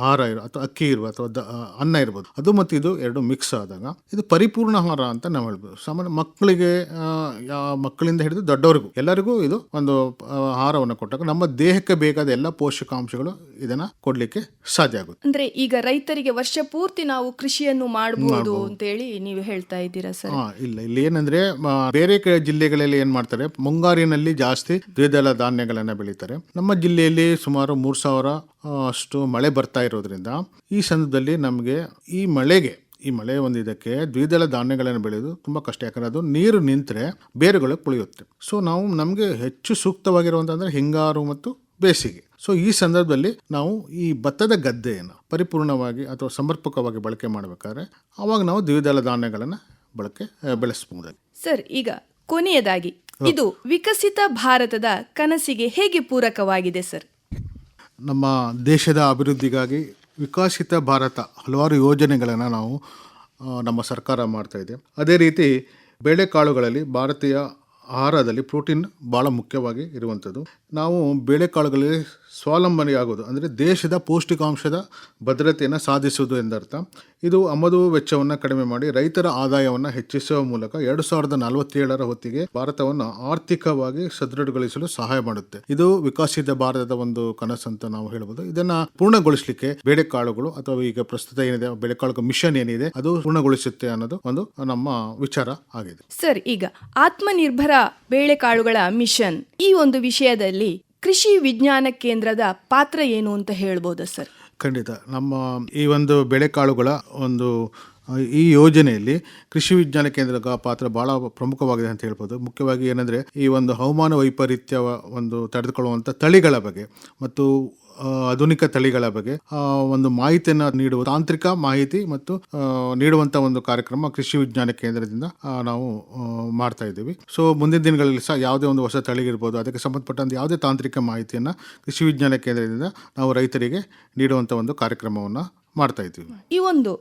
ಆಹಾರ ಇರೋ, ಅಥವಾ ಅಕ್ಕಿ ಇರುವ, ಅಥವಾ ಅನ್ನ ಇರ್ಬೋದು. ಅದು ಮತ್ತು ಇದು ಎರಡು ಮಿಕ್ಸ್ ಆದಾಗ ಇದು ಪರಿಪೂರ್ಣ ಆಹಾರ ಅಂತ ನಾವು ಹೇಳ್ಬೋದು. ಸಾಮಾನ್ಯ ಮಕ್ಕಳಿಗೆ ಮಕ್ಕಳಿಂದ ಹಿಡಿದು ದೊಡ್ಡವರಿಗೂ ಎಲ್ಲರಿಗೂ ಇದು ಒಂದು ಆಹಾರವನ್ನು ಕೊಟ್ಟಾಗ ನಮ್ಮ ದೇಹಕ್ಕೆ ಬೇಕಾದ ಎಲ್ಲ ಪೋಷಕಾಂಶಗಳು ಇದನ್ನ ಕೊಡ್ಲಿಕ್ಕೆ ಸಾಧ್ಯ ಆಗುತ್ತೆ.
ಅಂದ್ರೆ ಈಗ ರೈತರಿಗೆ ವರ್ಷ ಪೂರ್ತಿ ನಾವು ಕೃಷಿಯನ್ನು ಮಾಡಬಹುದು ಅಂತೇಳಿ ನೀವು ಹೇಳ್ತಾ ಇದ್ದೀರಾ ಸರ್?
ಹಾ ಇಲ್ಲ ಇಲ್ಲಿ ಏನಂದ್ರೆ ಬೇರೆ ಜಿಲ್ಲೆಗಳಲ್ಲಿ ಏನ್ ಮಾಡ್ತಾರೆ ಮುಂಗಾರಿನಲ್ಲಿ ಜಾಸ್ತಿ ದ್ವಿದಳ ಧಾನ್ಯಗಳನ್ನ ಬೆಳೀತಾರೆ. ನಮ್ಮ ಜಿಲ್ಲೆಯಲ್ಲಿ ಸುಮಾರು ಮೂರ್ ಸಾವಿರ ಆ, ಅಷ್ಟು ಮಳೆ ಬರ್ತಾ ಇರೋದ್ರಿಂದ ಈ ಸಂದರ್ಭದಲ್ಲಿ ನಮಗೆ ಈ ಮಳೆಗೆ ಈ ಮಳೆ ಒಂದಿದಕ್ಕೆ ದ್ವಿದಳ ಧಾನ್ಯಗಳನ್ನು ಬೆಳೆಯೋದು ತುಂಬಾ ಕಷ್ಟ. ಯಾಕಂದ್ರೆ ಅದು ನೀರು ನಿಂತರೆ ಬೇರುಗಳು ಕುಳಿಯುತ್ತೆ. ಸೊ ನಾವು ನಮಗೆ ಹೆಚ್ಚು ಸೂಕ್ತವಾಗಿರುವಂತಂದ್ರೆ ಹಿಂಗಾರು ಮತ್ತು ಬೇಸಿಗೆ. ಸೊ ಈ ಸಂದರ್ಭದಲ್ಲಿ ನಾವು ಈ ಭತ್ತದ ಗದ್ದೆಯನ್ನು ಪರಿಪೂರ್ಣವಾಗಿ ಅಥವಾ ಸಮರ್ಪಕವಾಗಿ ಬಳಕೆ ಮಾಡಬೇಕಾದ್ರೆ ಆವಾಗ ನಾವು ದ್ವಿದಳ ಧಾನ್ಯಗಳನ್ನು ಬಳಕೆ ಬೆಳೆಸಬಹುದು
ಸರ್ ಈಗ ಕೊನೆಯದಾಗಿ ಇದು ವಿಕಸಿತ ಭಾರತದ ಕನಸಿಗೆ ಹೇಗೆ ಪೂರಕವಾಗಿದೆ ಸರ್
ನಮ್ಮ ದೇಶದ ಅಭಿವೃದ್ಧಿಗಾಗಿ ವಿಕಸಿತ ಭಾರತ ಹಲವಾರು ಯೋಜನೆಗಳನ್ನು ನಾವು ನಮ್ಮ ಸರ್ಕಾರ ಮಾಡ್ತಾ ಇದೆ. ಅದೇ ರೀತಿ ಬೇಳೆಕಾಳುಗಳಲ್ಲಿ ಭಾರತೀಯ ಆಹಾರದಲ್ಲಿ ಪ್ರೋಟೀನ್ ಭಾಳ ಮುಖ್ಯವಾಗಿ ಇರುವಂಥದ್ದು. ನಾವು ಬೇಳೆಕಾಳುಗಳಲ್ಲಿ ಸ್ವಾವಲಂಬನೆ ಆಗೋದು ಅಂದರೆ ದೇಶದ ಪೌಷ್ಟಿಕಾಂಶದ ಭದ್ರತೆಯನ್ನು ಸಾಧಿಸುವುದು ಎಂದರ್ಥ. ಇದು ಆಮದು ವೆಚ್ಚವನ್ನು ಕಡಿಮೆ ಮಾಡಿ ರೈತರ ಆದಾಯವನ್ನು ಹೆಚ್ಚಿಸುವ ಮೂಲಕ ಎರಡು ಸಾವಿರದ ನಲವತ್ತೇಳರ ಹೊತ್ತಿಗೆ ಭಾರತವನ್ನು ಆರ್ಥಿಕವಾಗಿ ಸದೃಢಗೊಳಿಸಲು ಸಹಾಯ ಮಾಡುತ್ತೆ. ಇದು ವಿಕಸಿತ ಭಾರತದ ಒಂದು ಕನಸು ಅಂತ ನಾವು ಹೇಳ್ಬೋದು. ಇದನ್ನ ಪೂರ್ಣಗೊಳಿಸಲಿಕ್ಕೆ ಬೇಳೆಕಾಳುಗಳು ಅಥವಾ ಈಗ ಪ್ರಸ್ತುತ ಏನಿದೆ, ಬೇಳೆಕಾಳುಗಳ ಮಿಷನ್ ಏನಿದೆ, ಅದು ಪೂರ್ಣಗೊಳಿಸುತ್ತೆ ಅನ್ನೋದು ಒಂದು ನಮ್ಮ ವಿಚಾರ ಆಗಿದೆ.
ಸರ್, ಈಗ ಆತ್ಮನಿರ್ಭರ ಬೇಳೆಕಾಳುಗಳ ಮಿಷನ್ ಈ ಒಂದು ವಿಷಯದಲ್ಲಿ ಕೃಷಿ ವಿಜ್ಞಾನ ಕೇಂದ್ರದ ಪಾತ್ರ ಏನು ಅಂತ ಹೇಳ್ಬೋದಾ ಸರ್?
ಖಂಡಿತ. ನಮ್ಮ ಈ ಒಂದು ಬೆಳೆಕಾಳುಗಳ ಒಂದು, ಈ ಯೋಜನೆಯಲ್ಲಿ ಕೃಷಿ ವಿಜ್ಞಾನ ಕೇಂದ್ರದ ಪಾತ್ರ ಬಹಳ ಪ್ರಮುಖವಾಗಿದೆ ಅಂತ ಹೇಳ್ಬೋದು. ಮುಖ್ಯವಾಗಿ ಏನಂದರೆ ಈ ಒಂದು ಹವಾಮಾನ ವೈಪರೀತ್ಯ ಒಂದು ತಡೆದುಕೊಳ್ಳುವಂಥ ತಳಿಗಳ ಬಗ್ಗೆ ಮತ್ತು ಆಧುನಿಕ ತಳಿಗಳ ಬಗ್ಗೆ ಒಂದು ಮಾಹಿತಿಯನ್ನು ನೀಡುವ ತಾಂತ್ರಿಕ ಮಾಹಿತಿ ಮತ್ತು ನೀಡುವಂತ ಒಂದು ಕಾರ್ಯಕ್ರಮ ಕೃಷಿ ವಿಜ್ಞಾನ ಕೇಂದ್ರದಿಂದ ನಾವು ಮಾಡ್ತಾ ಇದ್ದೀವಿ. ಸೊ ಮುಂದಿನ ದಿನಗಳಲ್ಲಿ ಸಹ ಯಾವುದೇ ಒಂದು ಹೊಸ ತಳಿಗಿರ್ಬೋದು, ಅದಕ್ಕೆ ಸಂಬಂಧಪಟ್ಟಂತ ಯಾವುದೇ ತಾಂತ್ರಿಕ ಮಾಹಿತಿಯನ್ನು ಕೃಷಿ ವಿಜ್ಞಾನ ಕೇಂದ್ರದಿಂದ ನಾವು ರೈತರಿಗೆ ನೀಡುವಂಥ ಒಂದು ಕಾರ್ಯಕ್ರಮವನ್ನು ಮಾಡ್ತಾ ಇದ್ದೀವಿ.
ಈ ಒಂದು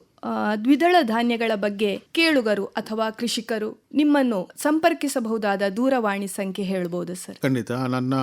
ದ್ವಿದಳ ಧಾನ್ಯಗಳ ಬಗ್ಗೆ ಕೇಳುಗರು ಅಥವಾ ಕೃಷಿಕರು ನಿಮ್ಮನ್ನು ಸಂಪರ್ಕಿಸಬಹುದಾದ ದೂರವಾಣಿ ಸಂಖ್ಯೆ ಹೇಳಬಹುದು ಸರ್.
ಖಂಡಿತ. ನನ್ನ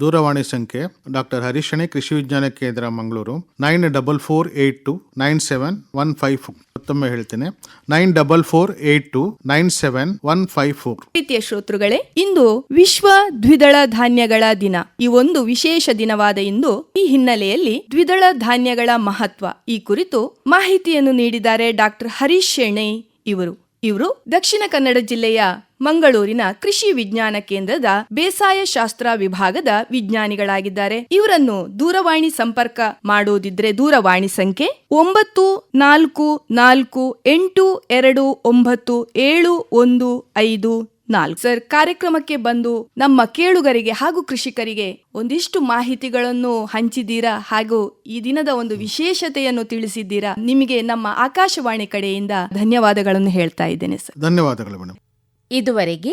ದೂರವಾಣಿ ಸಂಖ್ಯೆ ಡಾಕ್ಟರ್ ಹರೀಶಣೆ ಕೃಷಿ ವಿಜ್ಞಾನ ಕೇಂದ್ರ Mangaluru. Nine double four eight two nine seven one five four. ಮತ್ತೊಮ್ಮೆ ಹೇಳ್ತೇನೆ. Nine double four eight two nine seven one five four.
ಪ್ರೀತಿಯ ಶ್ರೋತೃಗಳೇ ಇಂದು ವಿಶ್ವ ದ್ವಿದಳ ಧಾನ್ಯಗಳ ದಿನ. ಈ ಒಂದು ವಿಶೇಷ ದಿನವಾದ ಇಂದು ಈ ಹಿನ್ನೆಲೆಯಲ್ಲಿ ದ್ವಿದಳ ಧಾನ್ಯಗಳ ಮಹತ್ವ ಈ ಕುರಿತು ಮಾಹಿತಿಯನ್ನು ನೀಡಿದ್ದಾರೆ ಡಾಕ್ಟರ್ ಹರೀಶ್ ಶೆಣೈ ಇವರು. ಇವರು ದಕ್ಷಿಣ ಕನ್ನಡ ಜಿಲ್ಲೆಯ ಮಂಗಳೂರಿನ ಕೃಷಿ ವಿಜ್ಞಾನ ಕೇಂದ್ರದ ಬೇಸಾಯ ಶಾಸ್ತ್ರ ವಿಭಾಗದ ವಿಜ್ಞಾನಿಗಳಾಗಿದ್ದಾರೆ. ಇವರನ್ನು ದೂರವಾಣಿ ಸಂಪರ್ಕ ಮಾಡುವುದಿದ್ರೆ ದೂರವಾಣಿ ಸಂಖ್ಯೆ ಒಂಬತ್ತು ನಾಲ್ಕು ನಾಲ್ಕು ಎಂಟು ಎರಡು ಒಂಬತ್ತು ಏಳು ಒಂದು ಐದು ನಾಲ್ಕು. ಸರ್ ಕಾರ್ಯಕ್ರಮಕ್ಕೆ ಬಂದು ನಮ್ಮ ಕೇಳುಗರಿಗೆ ಹಾಗೂ ಕೃಷಿಕರಿಗೆ ಒಂದಿಷ್ಟು ಮಾಹಿತಿಗಳನ್ನು ಹಂಚಿದ್ದೀರಾ ಹಾಗೂ ಈ ದಿನದ ಒಂದು ವಿಶೇಷತೆಯನ್ನು ತಿಳಿಸಿದ್ದೀರಾ ನಿಮಗೆ ನಮ್ಮ ಆಕಾಶವಾಣಿ ಕಡೆಯಿಂದ ಧನ್ಯವಾದಗಳನ್ನು ಹೇಳ್ತಾ ಇದ್ದೇನೆ ಸರ್.
ಧನ್ಯವಾದಗಳು ಮೇಡಮ್
ಇದುವರೆಗೆ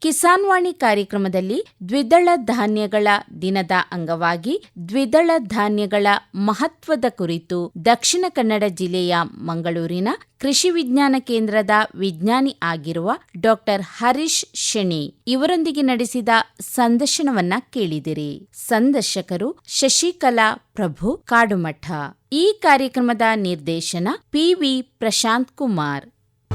ಕಿಸಾನ್ ವಾಣಿ ಕಾರ್ಯಕ್ರಮದಲ್ಲಿ ದ್ವಿದಳ ಧಾನ್ಯಗಳ ದಿನದ ಅಂಗವಾಗಿ ದ್ವಿದಳ ಧಾನ್ಯಗಳ ಮಹತ್ವದ ಕುರಿತು ದಕ್ಷಿಣ ಕನ್ನಡ ಜಿಲ್ಲೆಯ ಮಂಗಳೂರಿನ ಕೃಷಿ ವಿಜ್ಞಾನ ಕೇಂದ್ರದ ವಿಜ್ಞಾನಿ ಆಗಿರುವ ಡಾಕ್ಟರ್ ಹರೀಶ್ ಶೆಣಿ ಇವರೊಂದಿಗೆ ನಡೆಸಿದ ಸಂದರ್ಶನವನ್ನ ಕೇಳಿದಿರಿ. ಸಂದರ್ಶಕರು ಶಶಿಕಲಾ ಪ್ರಭು ಕಾಡುಮಠ. ಈ ಕಾರ್ಯಕ್ರಮದ ನಿರ್ದೇಶನ ಪಿವಿ ಪ್ರಶಾಂತ್ ಕುಮಾರ್.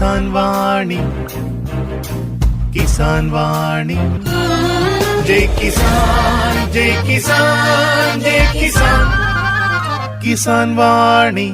ಕಿಸಾನ್ ವಾಣಿ ಕಿಸಾನ್ ವಾಣಿ ಜೈ ಕಿಸಾನ್ ಜೈ ಕಿಸಾನ್ ಜೈ ಕಿಸಾನ್ ಕಿಸಾನ್ ವಾಣಿ